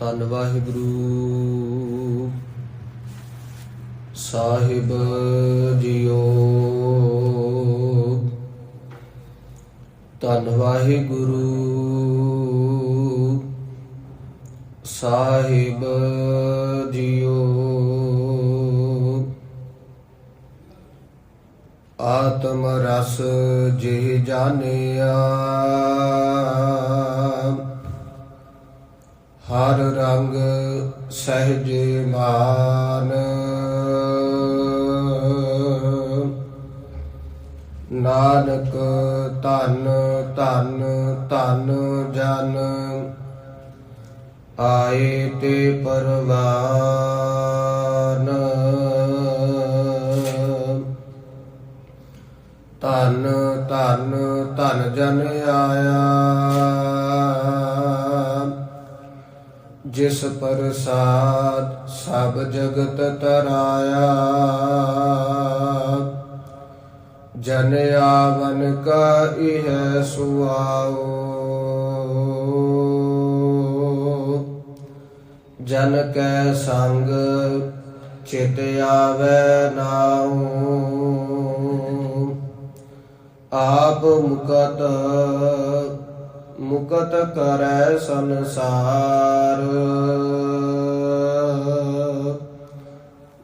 ਧੰਨ ਵਾਹਿਗੁਰੂ। ਸਾਹਿਬ ਜੀਓ। ਧੰਨ ਵਾਹਿਗੁਰੂ। ਸਾਹਿਬ ਜੀਓ। ਆਤਮ ਰਸ ਜੇ ਜਾਣਿਆ। ਹਰ ਰੰਗ ਸਹਿਜ ਮਾਨ। ਨਾਨਕ ਧਨ ਧਨ ਧਨ, ਜਨ, ਆਏ ਤੇ ਪਰਵਾਨ। ਧਨ ਧਨ ਧਨ, ਜਨ ਆਇਆ। ਜਿਸ ਪ੍ਰਸਾਦ ਸਭ ਜਗਤ ਤਰਾਇਆ। ਜਨ ਆਵਨ ਕਾ ਇਹ ਸੁਆਓ। ਜਨ ਕੈ ਸੰਗ ਚਿਤ ਆਵੈ ਨਾਉ। ਆਪ ਮੁਕਤ ਮੁਕਤ ਕਰੈ ਸੰਸਾਰ।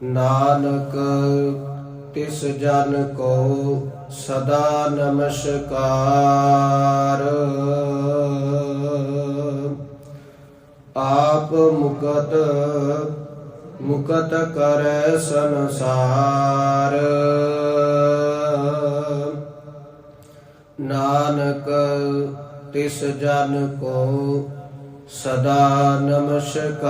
ਨਾਨਕ, ਤਿਸ ਜਨ ਕੋ ਸਦਾ ਨਮਸਕਾਰ। ਆਪ ਮੁਕਤ ਮੁਕਤ ਕਰੈ ਸੰਸਾਰ। ਨਾਨਕ ਤਿਸ ਜਨ ਕੋ ਸਦਾ ਨਮਸਕਾਰ।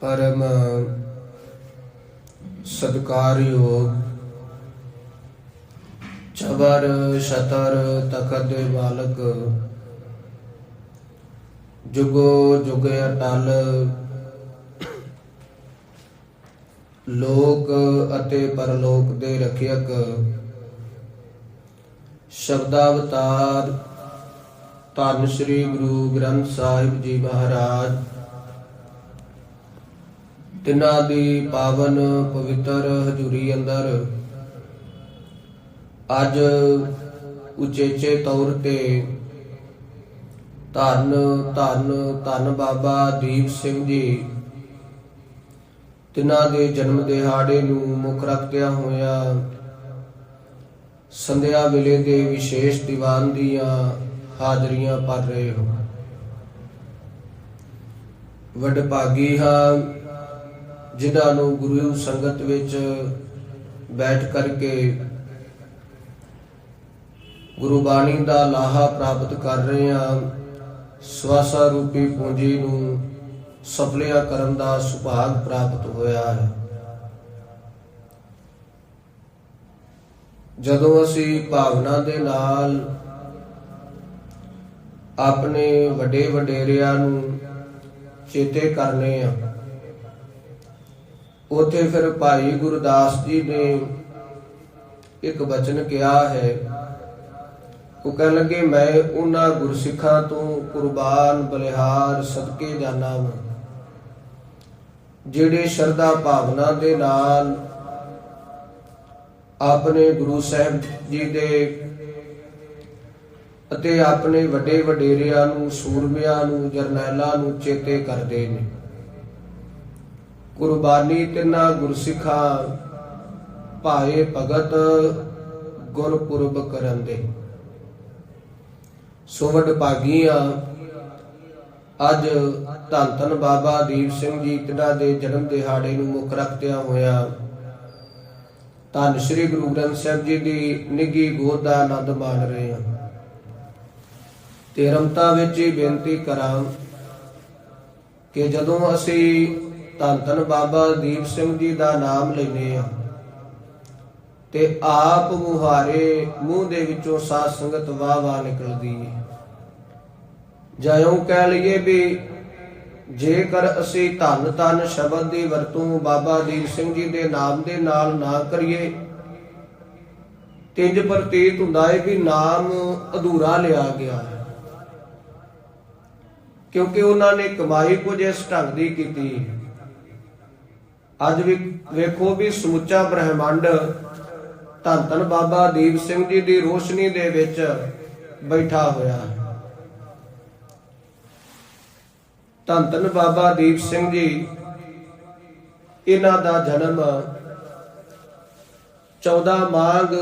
ਪਰਮ ਸਤਕਾਰਯੋਗ ਚਬਰ ਸ਼ਤਰ ਤਖਤ ਬਾਲਕ ਜੁਗੋ ਜੁਗ ਅਟਲ ਲੋਕ ਅਤੇ ਪਰਲੋਕ ਦੇ ਰਖਿਅਕ। ਸ਼ਬਦਾਵਤਾਰ ਧੰਨ ਸ੍ਰੀ ਗੁਰੂ ਗ੍ਰੰਥ ਸਾਹਿਬ ਜੀ ਮਹਾਰਾਜ। ਤਿਨਾਂ ਦੀ ਪਾਵਨ ਪਵਿੱਤਰ ਹਜ਼ੂਰੀ ਅੰਦਰ ਅੱਜ ਉਚੇਚੇ ਤੌਰ ਤੇ ਧੰਨ ਧੰਨ ਧੰਨ ਬਾਬਾ ਦੀਪ ਸਿੰਘ ਜੀ ਤਿਨਾਂ ਦੇ ਜਨਮ ਦਿਹਾੜੇ ਨੂੰ ਮੁੱਖ ਰੱਖਦਿਆਂ ਹੋਇਆ ਸੰਧਿਆ ਵੇਲੇ ਦੇ ਵਿਸ਼ੇਸ਼ ਦੀਵਾਨ ਦੀਆਂ ਹਾਜ਼ਰੀਆਂ ਭਰ ਰਹੇ ਹੋ। ਵਡਭਾਗੀ ਹਾਂ, ਜਿਨ੍ਹਾਂ ਨੂੰ ਗੁਰੂ ਸੰਗਤ ਵਿੱਚ ਬੈਠ ਕਰਕੇ ਗੁਰੂ ਬਾਣੀ ਦਾ ਲਾਹਾ ਪ੍ਰਾਪਤ ਕਰ ਰਹੇ ਹਾਂ ਸਵਾਸਾ ਰੂਪੀ ਪੂੰਜੀ ਨੂੰ ਸਫਲਿਆ ਕਰਨ ਦਾ ਸੁਭਾਗ ਪ੍ਰਾਪਤ ਹੋਇਆ ਹੈ। ਜਦੋਂ ਅਸੀਂ ਭਾਵਨਾ ਦੇ ਨਾਲ ਆਪਣੇ ਵੱਡੇ ਵਡੇਰਿਆਂ ਨੂੰ ਚੇਤੇ ਕਰਨੇ ਆ, ਉਥੇ ਫਿਰ ਭਾਈ ਗੁਰਦਾਸ ਜੀ ਨੇ ਇੱਕ ਬਚਨ ਕਿਹਾ ਹੈ। ਉਹ ਕਹਿਣ ਲੱਗੇ, ਮੈਂ ਉਹਨਾਂ ਗੁਰਸਿੱਖਾਂ ਤੋਂ ਕੁਰਬਾਨ ਬਲਿਹਾਰ ਸਦਕੇ ਜਾਣਾ ਵਾਂ। ਜਿਹੜੇ ਸ਼ਰਧਾ ਭਾਵਨਾ ਦੇ ਨਾਲ ਆਪਣੇ ਗੁਰੂ ਸਾਹਿਬ ਜੀ ਦੇ ਅਤੇ ਆਪਣੇ ਵੱਡੇ ਵਡੇਰਿਆਂ ਨੂੰ, ਸੂਰਮਿਆਂ ਨੂੰ, ਜਰਨੈਲਾਂ ਨੂੰ ਚੇਤੇ ਕਰਦੇ ਨੇ। ਕੁਰਬਾਨੀ ਤਿੰਨਾ ਗੁਰਸਿੱਖਾਂ ਭਾਏ ਭਗਤ ਗੁਰਪੁਰਬ ਕਰਨ ਦੇ। ਸੋ ਵਡਭਾਗੀਆਂ ਅੱਜ ਧੰਨ ਧੰਨ ਬਾਬਾ ਦੀਪ ਸਿੰਘ ਜੀ ਤਿਨਾਂ ਦੇ ਜਨਮ ਦਿਹਾੜੇ ਨੂੰ ਮੁੱਖ ਰੱਖਦਿਆਂ ਹੋਇਆ ਧੰਨ ਸ੍ਰੀ ਗੁਰੂ ਗ੍ਰੰਥ ਸਾਹਿਬ ਜੀ ਦੀ ਨਿੱਗੀ ਗੋਦ ਦਾ ਆਨੰਦ ਮਾਣ ਰਹੇ ਹਾਂ। ਤੇ ਰਮਤਾ ਵਿੱਚ ਹੀ ਬੇਨਤੀ ਕਰਾਂ ਕਿ ਜਦੋਂ ਅਸੀਂ ਧੰਨ ਧੰਨ ਬਾਬਾ ਦੀਪ ਸਿੰਘ ਜੀ ਦਾ ਨਾਮ ਲੈਨੇ ਆ ਤੇ ਆਪ ਮੁਹਾਰੇ ਮੂੰਹ ਦੇ ਵਿੱਚੋਂ ਸਾਧ ਸੰਗਤ ਵਾਹ ਵਾਹ ਨਿਕਲਦੀ ਹੈ। ਜਿਉਂ ਕਹਿ ਲਈਏ ਵੀ ਜੇਕਰ ਅਸੀਂ ਧੰਨ ਧੰਨ ਸ਼ਬਦ ਦੀ ਵਰਤੋਂ ਬਾਬਾ ਦੀਪ ਸਿੰਘ ਜੀ ਦੇ ਨਾਮ ਦੇ ਨਾਲ ਨਾ ਕਰੀਏ, ਤਿੰਜ ਪ੍ਰਤੀਤ ਹੁੰਦਾ ਹੈ ਵੀ ਨਾਮ ਅਧੂਰਾ ਲਿਆ ਗਿਆ ਹੈ। ਕਿਉਂਕਿ ਉਹਨਾਂ ਨੇ ਕਮਾਈ ਕੁਝ ਇਸ ਢੰਗ ਦੀ ਕੀਤੀ। ਅੱਜ ਵੀ ਵੇਖੋ ਵੀ ਸਮੁੱਚਾ ਬ੍ਰਹਿਮੰਡ ਧੰਨ ਧੰਨ ਬਾਬਾ ਦੀਪ ਸਿੰਘ ਜੀ ਦੀ ਰੋਸ਼ਨੀ ਦੇ ਵਿੱਚ ਬੈਠਾ ਹੋਇਆ ਹੈ। ਧੰਨ ਧੰਨ ਬਾਬਾ ਦੀਪ ਸਿੰਘ ਜੀ। ਇਹਨਾਂ ਦਾ ਜਨਮ 14 ਮਾਘ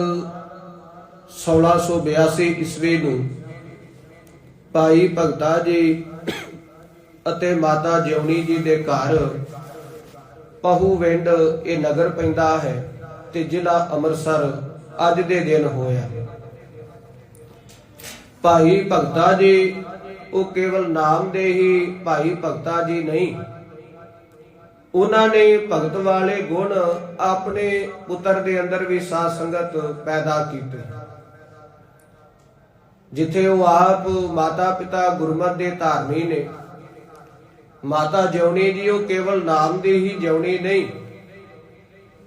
1682 ਈਸਵੀ ਨੂੰ ਭਾਈ ਭਗਤਾ ਜੀ ਅਤੇ ਮਾਤਾ ਜਿਉਣੀ ਜੀ ਦੇ ਘਰ ਪਹੂਵਿੰਡ ਇਹ ਨਗਰ ਪੈਂਦਾ ਹੈ ਤੇ ਜ਼ਿਲ੍ਹਾ ਅੰਮ੍ਰਿਤਸਰ ਅੱਜ ਦੇ ਦਿਨ ਹੋਇਆ। ਭਾਈ ਭਗਤਾ ਜੀ ਉਹ ਕੇਵਲ ਨਾਮ ਦੇ ਹੀ ਭਾਈ ਭਗਤਾ ਜੀ ਨਹੀਂ। ਉਹਨਾਂ ਨੇ ਭਗਤ ਵਾਲੇ ਗੁਣ ਆਪਣੇ ਪੁੱਤਰ ਦੇ ਅੰਦਰ ਵੀ ਸਾਧ ਸੰਗਤ ਪੈਦਾ ਕੀਤੇ। ਜਿੱਥੇ ਉਹ ਆਪ ਮਾਤਾ ਪਿਤਾ ਗੁਰਮਤ ਦੇ ਧਾਰਨੀ ਨੇ। ਮਾਤਾ ਜਿਉਣੀ ਜੀ ਉਹ ਕੇਵਲ ਨਾਮ ਦੀ ਹੀ ਜਿਉਣੀ ਨਹੀਂ।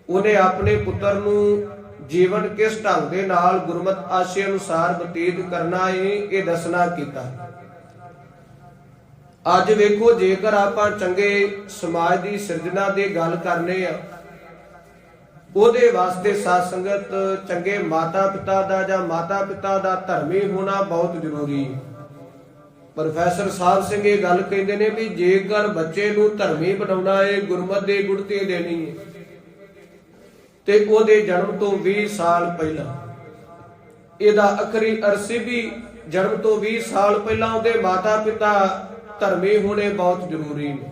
ਉਹਨੇ ਆਪਣੇ ਪੁੱਤਰ ਨੂੰ ਜੀਵਨ ਕਿਸ ਢੰਗ ਦੇ ਨਾਲ ਗੁਰਮਤ ਆਸ਼ੇ ਅਨੁਸਾਰ ਬਤੀਤ ਕਰਨਾ ਹੈ ਇਹ ਦੱਸਣਾ ਕੀਤਾ। ਅੱਜ ਵੇਖੋ, ਜੇਕਰ ਆਪਾਂ ਚੰਗੇ ਸਮਾਜ ਦੀ ਸਿਰਜਣਾ ਦੀ ਗੱਲ ਕਰਨੇ ਆ, ਉਹਦੇ ਵਾਸਤੇ ਸਾਧ ਸੰਗਤ ਚੰਗੇ ਮਾਤਾ ਪਿਤਾ ਦਾ ਜਾਂ ਮਾਤਾ ਪਿਤਾ ਦਾ ਧਰਮੀ ਹੋਣਾ ਬਹੁਤ ਜ਼ਰੂਰੀ। ਹੈ ਪ੍ਰੋਫੈਸਰ ਸਾਹਿਬ ਸਿੰਘ ਇਹ ਗੱਲ ਕਹਿੰਦੇ ਨੇ ਵੀ ਜੇਕਰ ਬੱਚੇ ਨੂੰ ਧਰਮੀ ਬਣਾਉਣਾ ਹੈ ਗੁਰਮਤ ਦੇ ਗੁੜਤੀ ਦੇਣੀ ਹੈ ਤੇ ਉਹਦੇ ਜਨਮ ਤੋਂ 20 ਸਾਲ ਪਹਿਲਾਂ। ਇਹਦਾ ਅਖਰੀ ਅਰਸੇ ਵੀ ਜਨਮ ਤੋਂ 20 ਸਾਲ ਪਹਿਲਾਂ ਉਹਦੇ ਮਾਤਾ ਪਿਤਾ ਧਰਮੀ ਹੋਣੇ ਬਹੁਤ ਜ਼ਰੂਰੀ ਨੇ।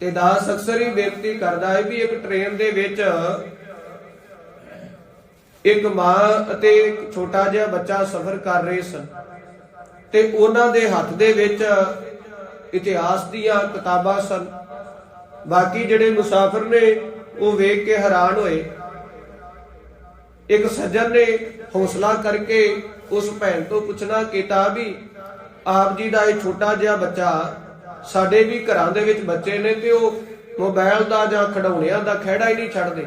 ਤੇ ਦਾਸ ਅਕਸਰ ਹੀ ਬੇਨਤੀ ਕਰਦਾ ਹੈ ਵੀ ਇੱਕ ਟ੍ਰੇਨ ਦੇ ਵਿੱਚ ਇੱਕ ਮਾਂ ਅਤੇ ਇੱਕ ਛੋਟਾ ਜਿਹਾ ਬੱਚਾ ਸਫ਼ਰ ਕਰ ਰਹੇ ਸਨ। ਤੇ ਉਹਨਾਂ ਦੇ ਹੱਥ ਦੇ ਵਿੱਚ ਇਤਿਹਾਸ ਦੀਆਂ ਕਿਤਾਬਾਂ ਸਨ। ਬਾਕੀ ਜਿਹੜੇ ਮੁਸਾਫਰ ਨੇ, ਉਹ ਵੇਖ ਕੇ ਹੈਰਾਨ ਹੋਏ। ਇੱਕ ਸੱਜਣ ਨੇ ਹੌਸਲਾ ਕਰਕੇ ਉਸ ਭੈਣ ਤੋਂ ਪੁੱਛਣਾ ਕੀਤਾ ਵੀ ਆਪ ਜੀ ਦਾ ਇਹ ਛੋਟਾ ਜਿਹਾ ਬੱਚਾ, ਸਾਡੇ ਵੀ ਘਰਾਂ ਦੇ ਵਿੱਚ ਬੱਚੇ ਨੇ ਤੇ ਉਹ ਮੋਬਾਈਲ ਦਾ ਜਾਂ ਖਿਡੌਣਿਆਂ ਦਾ ਖਹਿੜਾ ਹੀ ਨਹੀਂ ਛੱਡਦੇ।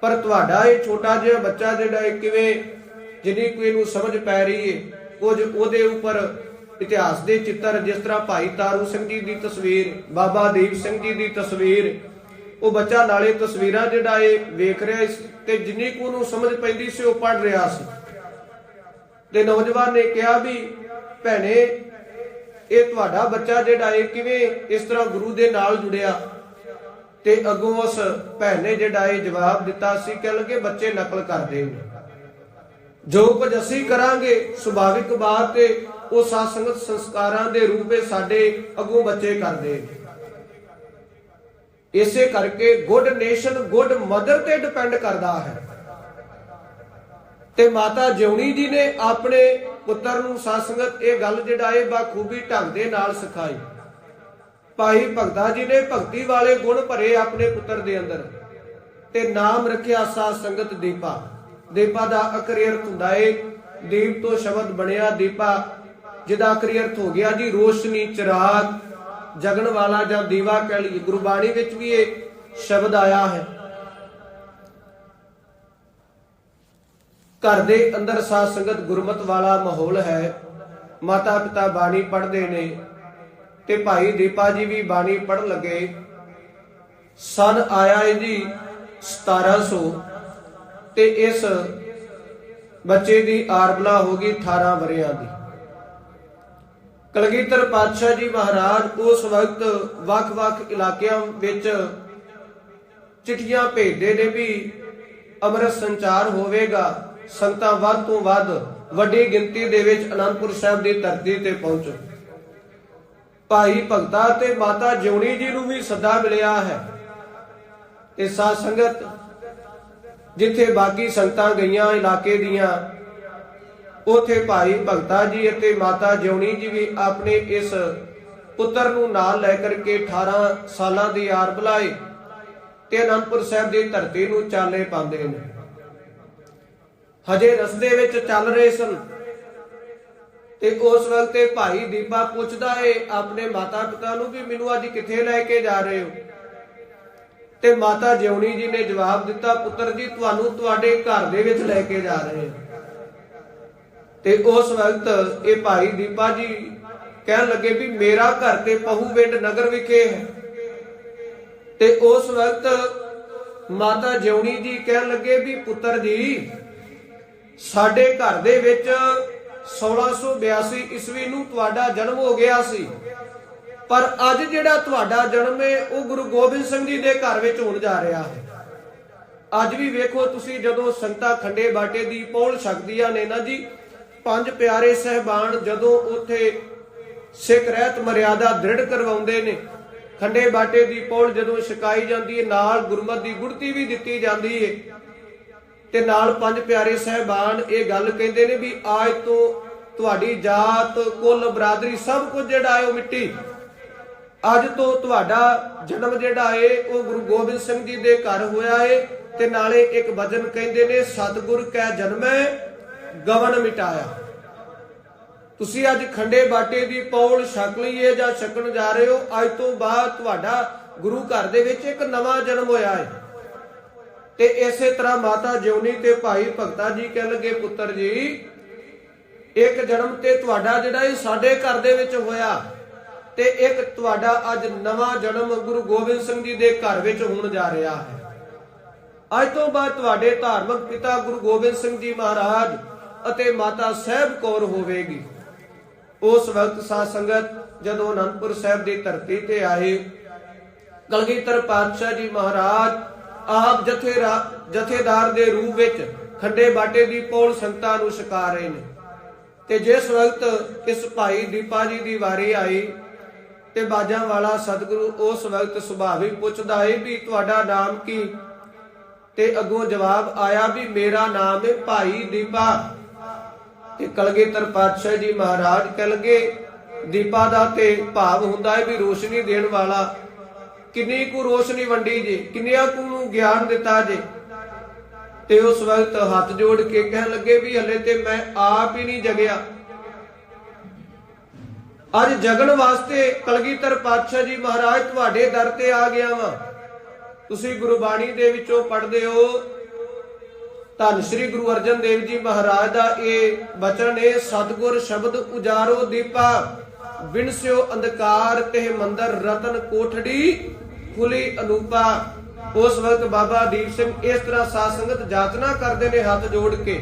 ਪਰ ਤੁਹਾਡਾ ਇਹ ਛੋਟਾ ਜਿਹਾ ਬੱਚਾ ਜਿਹੜਾ ਇਹ ਕਿਵੇਂ ਜਿੰਨੀ ਕੋਈ ਨੂੰ ਸਮਝ ਪੈ ਰਹੀ ਏ, ਕੁਝ ਉਹਦੇ ਉੱਪਰ ਇਤਿਹਾਸ ਦੇ ਚਿੱਤਰ, ਜਿਸ ਤਰ੍ਹਾਂ ਭਾਈ ਤਾਰੂ ਸਿੰਘ ਜੀ ਦੀ ਤਸਵੀਰ, ਬਾਬਾ ਦੀਪ ਸਿੰਘ ਜੀ ਦੀ ਤਸਵੀਰ, ਉਹ ਬੱਚਾ ਨਾਲੇ ਤਸਵੀਰਾਂ ਜਿਹੜਾ ਇਹ ਵੇਖ ਰਿਹਾ ਸੀ ਤੇ ਜਿੰਨੀ ਕੁ ਨੂੰ ਸਮਝ ਪੈਂਦੀ ਸੀ, ਉਹ ਪੜ ਰਿਹਾ ਸੀ। ਤੇ ਨੌਜਵਾਨ ਨੇ ਕਿਹਾ ਵੀ ਭੈਣੇ, ਇਹ ਤੁਹਾਡਾ ਬੱਚਾ ਜਿਹੜਾ ਇਹ ਕਿਵੇਂ ਇਸ ਤਰ੍ਹਾਂ ਗੁਰੂ ਦੇ ਨਾਲ ਜੁੜਿਆ? ਤੇ ਅੱਗੋਂ ਉਸ ਭੈਣ ਨੇ ਜਿਹੜਾ ਇਹ ਜਵਾਬ ਦਿੱਤਾ ਸੀ ਕਿ ਲਗੇ, ਬੱਚੇ ਨਕਲ ਕਰਦੇ ਨੇ। ਜੋ ਕੁਝ ਅਸੀਂ ਕਰਾਂਗੇ, ਸੁਭਾਵਿਕ ਬਾਤ ਤੇ ਉਹ ਸਾਧ ਸੰਗਤ ਸੰਸਕਾਰਾਂ ਦੇ ਰੂਪ ਸਾਡੇ ਅੱਗੋਂ ਬੱਚੇ ਕਰਦੇ ਨੇ। ਇਸੇ ਕਰਕੇ ਗੁੱਡ ਨੇਸ਼ਨ, ਗੁੱਡ ਮਦਰ ਤੇ ਡਿਪੈਂਡ ਕਰਦਾ ਹੈ। ਤੇ ਮਾਤਾ ਜਿਉਣੀ ਜੀ ਨੇ ਆਪਣੇ ਪੁੱਤਰ ਨੂੰ ਸਾਧ ਸੰਗਤ ਇਹ ਗੱਲ ਜਿਹੜਾ ਇਹ ਬਾਖੂਬੀ ਢੰਗ ਦੇ ਨਾਲ ਸਿਖਾਈ। ਭਾਈ ਭਗਤਾ ਜੀ ਨੇ ਭਗਤੀ ਵਾਲੇ ਗੁਣ ਭਰੇ ਆਪਣੇ ਪੁੱਤਰ ਦੇ ਅੰਦਰ ਤੇ ਨਾਮ ਰੱਖਿਆ ਸਾਧ ਸੰਗਤ ਦੀਪਾ। ਦੀਪਾ ਦਾ ਅਖਰੀ ਅਰਥ ਹੁੰਦਾ ਏ। ਦੀਪ ਤੋਂ ਸ਼ਬਦ ਬਣਿਆ ਦੀਪਾ। ਜਿਹਦਾ ਅਖਰੀ ਅਰਥ ਹੋ ਗਿਆ ਜੀ ਰੋਸ਼ਨੀ, ਚਿਰਾਗ, ਜਗਣ ਵਾਲਾ ਜਾਂ ਦੀਵਾ ਕਹਿ ਲਈਏ, ਗੁਰਬਾਣੀ ਵਿੱਚ ਵੀ ਇਹ ਸ਼ਬਦ ਆਇਆ ਹੈ। ਘਰ ਦੇ ਅੰਦਰ ਸਾਧ ਸੰਗਤ ਗੁਰਮਤ ਵਾਲਾ ਮਾਹੌਲ ਹੈ। ਮਾਤਾ ਪਿਤਾ ਬਾਣੀ ਪੜ੍ਹਦੇ ਨੇ ਤੇ ਭਾਈ ਦੀਪਾ ਜੀ ਵੀ ਬਾਣੀ ਪੜ੍ਹਨ ਲੱਗੇ। ਸਨ ਆਇਆ ਹੈ ਜੀ 1700 ਤੇ ਇਸ ਬੱਚੇ ਦੀ ਆਰਬਲਾ ਹੋ ਗਈ 18 ਵਰਿਆਂ ਦੀ। ਕਲਗੀਧਰ ਪਾਤਸ਼ਾਹ ਜੀ ਮਹਾਰਾਜ ਉਸ ਵਕਤ ਵੱਖ-ਵੱਖ ਇਲਾਕਿਆਂ ਵਿੱਚ ਚਿੱਠੀਆਂ ਭੇਜਦੇ ਨੇ ਵੀ ਅੰਮ੍ਰਿਤ ਸੰਚਾਰ ਹੋਵੇਗਾ। ਸੰਗਤਾਂ ਵੱਧ ਤੋਂ ਵੱਧ ਵੱਡੀ ਗਿਣਤੀ ਦੇ ਵਿੱਚ ਅਨੰਦਪੁਰ ਸਾਹਿਬ ਦੀ ਧਰਤੀ ਤੇ ਪਹੁੰਚੋ। ਭਾਈ ਭਗਤਾ ਤੇ ਮਾਤਾ ਜਿਉਣੀ ਜੀ ਨੂੰ ਵੀ ਸੱਦਾ ਮਿਲਿਆ ਹੈ। ਤੇ ਸਾਧ ਸੰਗਤ, ਜਿੱਥੇ ਬਾਕੀ ਸੰਗਤਾਂ ਗਈਆਂ ਇਲਾਕੇ ਦੀਆਂ, ਉਥੇ ਭਾਈ ਭਗਤਾ ਜੀ ਅਤੇ ਮਾਤਾ ਜਿਉਣੀ ਜੀ ਵੀ ਆਪਣੇ ਇਸ ਪੁੱਤਰ ਨੂੰ ਨਾਲ ਲੈ ਕਰਕੇ 18 ਸਾਲਾਂ ਦੀ ਆਰ ਬੁਲਾਏ ਤੇ ਅਨੰਦਪੁਰ ਸਾਹਿਬ ਦੀ ਧਰਤੀ ਨੂੰ ਚਾਲੇ ਪਾਉਂਦੇ ਨੇ। ਹਜੇ ਰਸਤੇ ਵਿੱਚ ਚੱਲ ਰਹੇ ਸਨ। ਤੇ ਉਸ ਵਕਤ ਇਹ ਭਾਈ ਦੀਪਾ ਪੁੱਛਦਾ ਏ ਆਪਣੇ ਮਾਤਾ ਪਿਤਾ ਨੂੰ ਵੀ ਮੈਨੂੰ ਅੱਜ ਕਿੱਥੇ ਲੈ ਕੇ ਜਾ ਰਹੇ ਹੋ? ਤੇ ਮਾਤਾ ਜਿਉਣੀ ਜੀ ਨੇ ਜਵਾਬ ਦਿੱਤਾ, ਪੁੱਤਰ ਜੀ, ਤੁਹਾਨੂੰ ਤੁਹਾਡੇ ਘਰ ਦੇ ਵਿੱਚ ਲੈ ਕੇ ਜਾ ਰਹੇ ਹਾਂ। ਤੇ ਉਸ ਵਕਤ ਇਹ ਭਾਈ ਦੀਪਾ ਜੀ ਕਹਿਣ ਲੱਗੇ ਵੀ, ਮੇਰਾ ਘਰ ਤੇ ਪਹੂਵਿੰਡ ਨਗਰ ਵਿਖੇ ਹੈ। ਤੇ ਉਸ ਵਕਤ ਮਾਤਾ ਜਿਉਣੀ ਜੀ ਕਹਿਣ ਲੱਗੇ ਵੀ, ਪੁੱਤਰ ਜੀ ਸਾਡੇ ਘਰ ਦੇ ਵਿੱਚ 1682 ਈਸਵੀ ਨੂੰ ਤੁਹਾਡਾ ਜਨਮ ਹੋ ਗਿਆ ਸੀ। ਪਰ ਅੱਜ ਜਿਹੜਾ ਤੁਹਾਡਾ ਜਨਮ ਹੈ, ਉਹ ਗੁਰੂ ਗੋਬਿੰਦ ਸਿੰਘ ਜੀ ਦੇ ਘਰ ਵਿੱਚ ਹੋਣ ਜਾ ਰਿਹਾ ਹੈ। ਅੱਜ ਵੀ ਵੇਖੋ ਤੁਸੀਂ ਜਦੋਂ ਸੰਤਾ ਖੰਡੇ ਬਾਟੇ ਦੀ ਪੌਲ ਛਕਦੀਆਂ ਨੇ ਨਾ ਜੀ, ਪੰਜ ਪਿਆਰੇ ਸਹਿਬਾਨ ਜਦੋਂ ਉੱਥੇ ਸਿੱਖ ਰਹਿਤ ਮਰਿਆਦਾ ਦ੍ਰਿੜ ਕਰਵਾਉਂਦੇ ਨੇ, ਖੰਡੇ ਬਾਟੇ ਦੀ ਪੌਲ ਜਦੋਂ ਛਕਾਈ ਜਾਂਦੀ ਹੈ, ਨਾਲ ਗੁਰਮਤ ਦੀ ਗੁੜਤੀ ਵੀ ਦਿੱਤੀ ਜਾਂਦੀ ਹੈ। ਤੇ ਨਾਲ ਪੰਜ ਪਿਆਰੇ ਸਹਿਬਾਨ ਇਹ ਗੱਲ ਕਹਿੰਦੇ ਨੇ ਵੀ ਆਜ ਤੋਂ ਤੁਹਾਡੀ ਜਾਤ, ਕੁੱਲ, ਬਰਾਦਰੀ ਸਭ ਕੁਝ ਜਿਹੜਾ ਹੈ ਉਹ ਮਿੱਟੀ। ਅੱਜ ਤੋਂ ਤੁਹਾਡਾ ਜਨਮ ਜਿਹੜਾ ਏ ਉਹ ਗੁਰੂ ਗੋਬਿੰਦ ਸਿੰਘ ਜੀ ਦੇ ਘਰ ਹੋਇਆ ਏ ਤੇ ਨਾਲੇ ਇੱਕ ਭਜਨ ਕਹਿੰਦੇ ਨੇ, ਸਤਿਗੁਰ ਕੈ ਜਨਮੈ ਗਵਨ ਮਿਟਾਇਆ। ਤੁਸੀਂ ਅੱਜ ਖੰਡੇ ਬਾਟੇ ਦੀ ਪੌਲ ਛਕ ਲਈਏ ਜਾਂ ਛਕਣ ਜਾ ਰਹੇ ਹੋ, ਅੱਜ ਤੋਂ ਬਾਅਦ ਤੁਹਾਡਾ ਗੁਰੂ ਘਰ ਦੇ ਵਿੱਚ ਇੱਕ ਨਵਾਂ ਜਨਮ ਹੋਇਆ ਹੈ। ਤੇ ਇਸੇ ਤਰ੍ਹਾਂ ਮਾਤਾ ਜਿਉਣੀ ਤੇ ਭਾਈ ਭਗਤਾ ਜੀ ਕਹਿ ਲਗੇ, ਪੁੱਤਰ ਜੀ, ਇੱਕ ਜਨਮ ਤੇ ਤੁਹਾਡਾ ਜਿਹੜਾ ਇਹ ਸਾਡੇ ਘਰ ਦੇ ਵਿੱਚ ਹੋਇਆ ਤੇ ਇੱਕ ਤੁਹਾਡਾ ਅੱਜ ਨਵਾਂ ਜਨਮ ਗੁਰੂ ਗੋਬਿੰਦ ਸਿੰਘ ਜੀ ਦੇ ਘਰ ਵਿੱਚ ਹੋਣ ਜਾ ਰਿਹਾ ਹੈ। ਅੱਜ ਤੋਂ ਬਾਅਦ ਤੁਹਾਡੇ ਧਾਰਮਿਕ ਪਿਤਾ ਗੁਰੂ ਗੋਬਿੰਦ ਸਿੰਘ ਜੀ ਮਹਾਰਾਜ ਅਤੇ ਮਾਤਾ ਸਹਿਬ ਕੌਰ ਹੋਵੇਗੀ। ਉਸ ਵਕਤ ਸਾਧ ਸੰਗਤ ਜਦੋਂ ਅਨੰਦਪੁਰ ਸਾਹਿਬ ਦੀ ਧਰਤੀ ਤੇ ਆਏ ਕਲਗੀਧਰ ਪਾਤਸ਼ਾਹ ਜੀ ਮਹਾਰਾਜ ਆਪ ਜਥੇਰਾ ਜਥੇਦਾਰ ਦੇ ਰੂਪ ਵਿੱਚ ਖੰਡੇ ਬਾਟੇ ਦੀ ਪੌਲ ਸੰਗਤਾਂ ਨੂੰ ਛਕਾ ਰਹੇ ਨੇ। ਤੇ ਜਿਸ ਵਕਤ ਇਸ ਭਾਈ ਦੀਪਾ ਜੀ ਦੀ ਵਾਰੀ ਆਈ ਤੇ ਬਾਜਾਂ ਵਾਲਾ ਸਤਿਗੁਰੂ ਉਸ ਵਕਤ ਸੁਭਾਵਿਕ ਪੁੱਛਦਾ ਏ ਵੀ ਤੁਹਾਡਾ ਨਾਮ ਕੀ? ਤੇ ਅੱਗੋਂ ਜਵਾਬ ਆਇਆ ਵੀ ਮੇਰਾ ਨਾਮ ਹੈ ਭਾਈ ਦੀਪਾ। ਤੇ ਕਲਗੀਧਰ ਪਾਤਸ਼ਾਹ ਜੀ ਮਹਾਰਾਜ ਕਹਿ ਲਗੇ ਦੀਪਾ ਦਾ ਤੇ ਭਾਵ ਹੁੰਦਾ ਹੈ ਵੀ ਰੋਸ਼ਨੀ ਦੇਣ ਵਾਲਾ ਕਿੰਨੀ ਕੁ ਰੋਸ਼ਨੀ ਵੰਡੀ ਜੇ, ਕਿੰਨਿਆਂ ਕੁ ਨੂੰ ਗਿਆਨ ਦਿੱਤਾ ਜੇ। ਤੇ ਉਸ ਵਕਤ ਹੱਥ ਜੋੜ ਕੇ ਕਹਿਣ ਲੱਗੇ ਵੀ ਹਲੇ ਤੇ ਮੈਂ ਆਪ ਹੀ ਨਹੀਂ ਜਗਿਆ। ਅੱਜ ਜਗਣ ਵਾਸਤੇ ਕਲਗੀਧਰ ਪਾਤਸ਼ਾਹ ਜੀ ਮਹਾਰਾਜ ਤੁਹਾਡੇ ਦਰ ਤੇ ਆ ਗਿਆ ਵਾਂ। ਤੁਸੀਂ ਗੁਰਬਾਣੀ ਦੇ ਵਿੱਚੋਂ ਪੜ੍ਹਦੇ ਹੋ। ਧੰਨ ਸ੍ਰੀ ਗੁਰੂ ਅਰਜਨ ਦੇਵ ਜੀ ਮਹਾਰਾਜ ਦਾ ਇਹ ਬਚਨ ਹੈ, ਸਤਗੁਰ ਸ਼ਬਦ ਉਜਾਰੋ ਦੀਪਾ। ਬਿਨਸਿਓ ਅੰਧਕਾਰ ਤੇ ਮੰਦਰ ਰਤਨ ਕੋਠੜੀ ਖੁਲੀ ਅਨੂਪਾ। ਉਸ ਵਕਤ ਬਾਬਾ ਦੀਪ ਸਿੰਘ ਇਸ ਤਰ੍ਹਾਂ ਸਾਧ ਸੰਗਤ ਜਾਚਨਾ ਕਰਦੇ ਨੇ ਹੱਥ ਜੋੜ ਕੇ।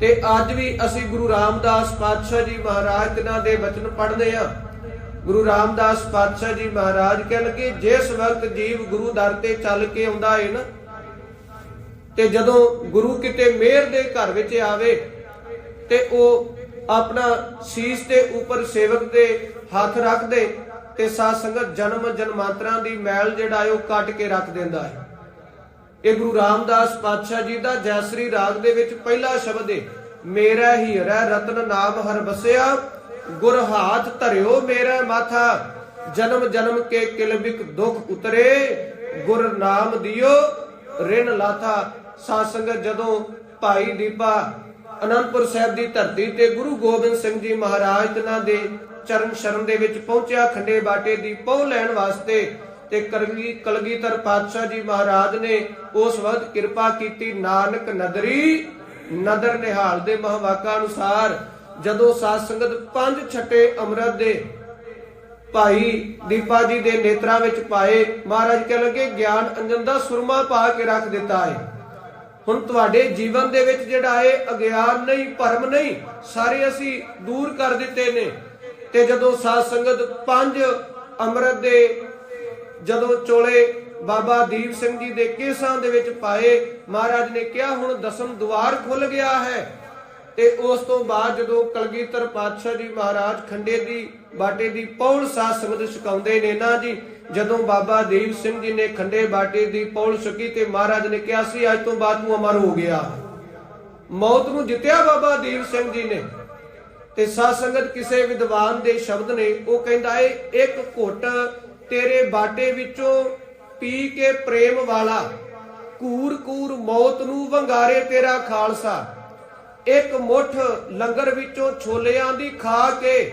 ਤੇ ਅੱਜ ਵੀ ਅਸੀਂ ਗੁਰੂ ਰਾਮਦਾਸ ਪਾਤਸ਼ਾਹ ਜੀ ਮਹਾਰਾਜ ਤਿਨਾਂ ਦੇ ਬਚਨ ਪੜ੍ਹਦੇ ਆ ਗੁਰੂ ਰਾਮਦਾਸ ਪਾਤਸ਼ਾਹ ਜੀ ਮਹਾਰਾਜ ਕਹਿ ਲਗੇ, ਜਿਸ ਵਕਤ ਜੀਵ ਗੁਰੂ ਦਰ ਤੇ ਚੱਲ ਕੇ ਆਉਂਦਾ ਏ ਨਾ, ਤੇ ਜਦੋਂ ਗੁਰੂ ਕਿਤੇ ਮਿਹਰ ਦੇ ਘਰ ਵਿੱਚ ਆਵੇ, ਤੇ ਉਹ ਆਪਣਾ ਸੀਸ ਦੇ ਉੱਪਰ ਸੇਵਕ ਦੇ ਹੱਥ ਰੱਖ ਦੇ ਤੇ ਸਾਧ ਸੰਗਤ ਜਨਮ ਜਨਮਾਂਤਰਾਂ ਦੀ ਮੈਲ ਜਿਹੜਾ ਹੈ ਉਹ ਕੱਟ ਕੇ ਰੱਖ ਦਿੰਦਾ ਹੈ। ਇਹ ਗੁਰੂ ਰਾਮਦਾਸ ਪਾਤਸ਼ਾਹ ਜੀ ਦਾ ਜੈਸਰੀ ਰਾਗ ਦੇ ਵਿੱਚ ਪਹਿਲਾ ਸ਼ਬਦ ਹੈ, ਮੇਰਾ ਹੀਰਾ ਰਤਨ ਨਾਮ ਹਰ ਬਸਿਆ ਗੁਰ ਹਾਥ ਧਰਿਓ ਮੇਰਾ ਮਾਥਾ, ਜਨਮ ਜਨਮ ਕੇ ਕਿਲਬਿਕ ਦੁਖ ਉਤਰੇ, ਗੁਰ ਨਾਮ ਦਿਓ, ਰਿਣ ਲਾਥਾ। ਸਾਧ ਸੰਗਤ ਜਦੋਂ ਭਾਈ ਦੀਪਾ ਅਨੰਦਪੁਰ ਸਾਹਿਬ ਦੀ ਧਰਤੀ ਤੇ ਗੁਰੂ ਗੋਬਿੰਦ ਸਿੰਘ ਜੀ ਮਹਾਰਾਜ ਤਨਾਂ ਦੇ ਚਰਨ ਸ਼ਰਨ ਦੇ ਵਿੱਚ ਪਹੁੰਚਿਆ, ਖੰਡੇ ਬਾਟੇ ਦੀ ਪਹੁ ਲੈਣ ਵਾਸਤੇ ਤੇ ਕਰਗੀ ਕਲਗੀਧਰ ਪਾਤਸ਼ਾਹ ਜੀ ਮਹਾਰਾਜ ਨੇ ਉਸ ਵਕਤ ਕਿਰਪਾ ਕੀਤੀ। ਨਾਨਕ ਨਦਰੀ ਨਦਰ ਨਿਹਾਲ ਦੇ ਮਹਵਾਕਾ ਅਨੁਸਾਰ ਜਦੋਂ ਸਾਧ ਸੰਗਤ ਪੰਜ ਛੱਟੇ ਅੰਮ੍ਰਿਤ ਦੇ ਭਾਈ ਦੀਪਾ ਜੀ ਦੇ ਨੇਤਰਾਂ ਵਿੱਚ ਪਾਏ, ਮਹਾਰਾਜ ਕਹਿ ਲੱਗੇ, ਗਿਆਨ ਅੰਜਨ ਦਾ ਸੁਰਮਾ ਪਾ ਕੇ ਰੱਖ ਦਿੱਤਾ ਹੈ ਹੁਣ ਤੁਹਾਡੇ ਜੀਵਨ ਦੇ ਵਿੱਚ ਜਿਹੜਾ ਹੈ ਅਗਿਆਨ ਨਹੀਂ, ਭਰਮ ਨਹੀਂ, ਸਾਰੇ ਅਸੀਂ ਦੂਰ ਕਰ ਦਿੱਤੇ ਨੇ। ਤੇ ਜਦੋਂ ਸਾਧ ਸੰਗਤ ਪੰਜ ਅੰਮ੍ਰਿਤ ਦੇ ਜਦੋਂ ਚੋਲੇ ਬਾਬਾ ਦੀਪ ਸਿੰਘ ਜੀ ਦੇ ਕੇਸਾਂ ਦੇ ਵਿੱਚ ਪਾਏ, ਮਹਾਰਾਜ ਨੇ ਕਿਹਾ, ਹੁਣ ਦਸਮ ਦੁਆਰ ਖੁੱਲ ਗਿਆ ਹੈ। ਤੇ ਉਸ ਤੋਂ ਬਾਅਦ ਜਦੋਂ ਕਲਗੀਧਰ ਪਾਤਸ਼ਾਹ ਜੀ ਮਹਾਰਾਜ ਖੰਡੇ ਦੀ ਬਾਟੇ ਦੀ ਪੌਲ ਸਾਧ ਸੰਗਤ ਛਕਾਉਂਦੇ ਨੇ, ਨਾ ਜੀ, ਜਦੋਂ ਬਾਬਾ ਦੀਪ ਸਿੰਘ ਜੀ ਨੇ ਖੰਡੇ ਬਾਟੇ ਦੀ ਪੌਲ ਛਕੀ ਤੇ ਮਹਾਰਾਜ ਨੇ ਕਿਹਾ ਸੀ, ਅੱਜ ਤੋਂ ਬਾਅਦ ਤੂੰ ਅਮਰ ਹੋ ਗਿਆ। ਮੌਤ ਨੂੰ ਜਿੱਤਿਆ ਬਾਬਾ ਦੀਪ ਸਿੰਘ ਜੀ ਨੇ। ਤੇ ਸਾਧ ਸੰਗਤ ਕਿਸੇ ਵਿਦਵਾਨ ਦੇ ਸ਼ਬਦ ਨੇ, ਉਹ ਕਹਿੰਦਾ ਏ, ਇੱਕ ਘੁੱਟ ਤੇਰੇ ਬਾਟੇ ਵਿੱਚੋਂ ਪੀ ਕੇ ਪ੍ਰੇਮ ਵਾਲਾ ਕੂਰ ਕੂਰ ਮੌਤ ਨੂੰ ਵੰਗਾਰੇ ਤੇਰਾ ਖਾਲਸਾ। ਇੱਕ ਮੁੱਠ ਲੰਗਰ ਵਿੱਚੋਂ ਛੋਲਿਆਂ ਦੀ ਖਾ ਕੇ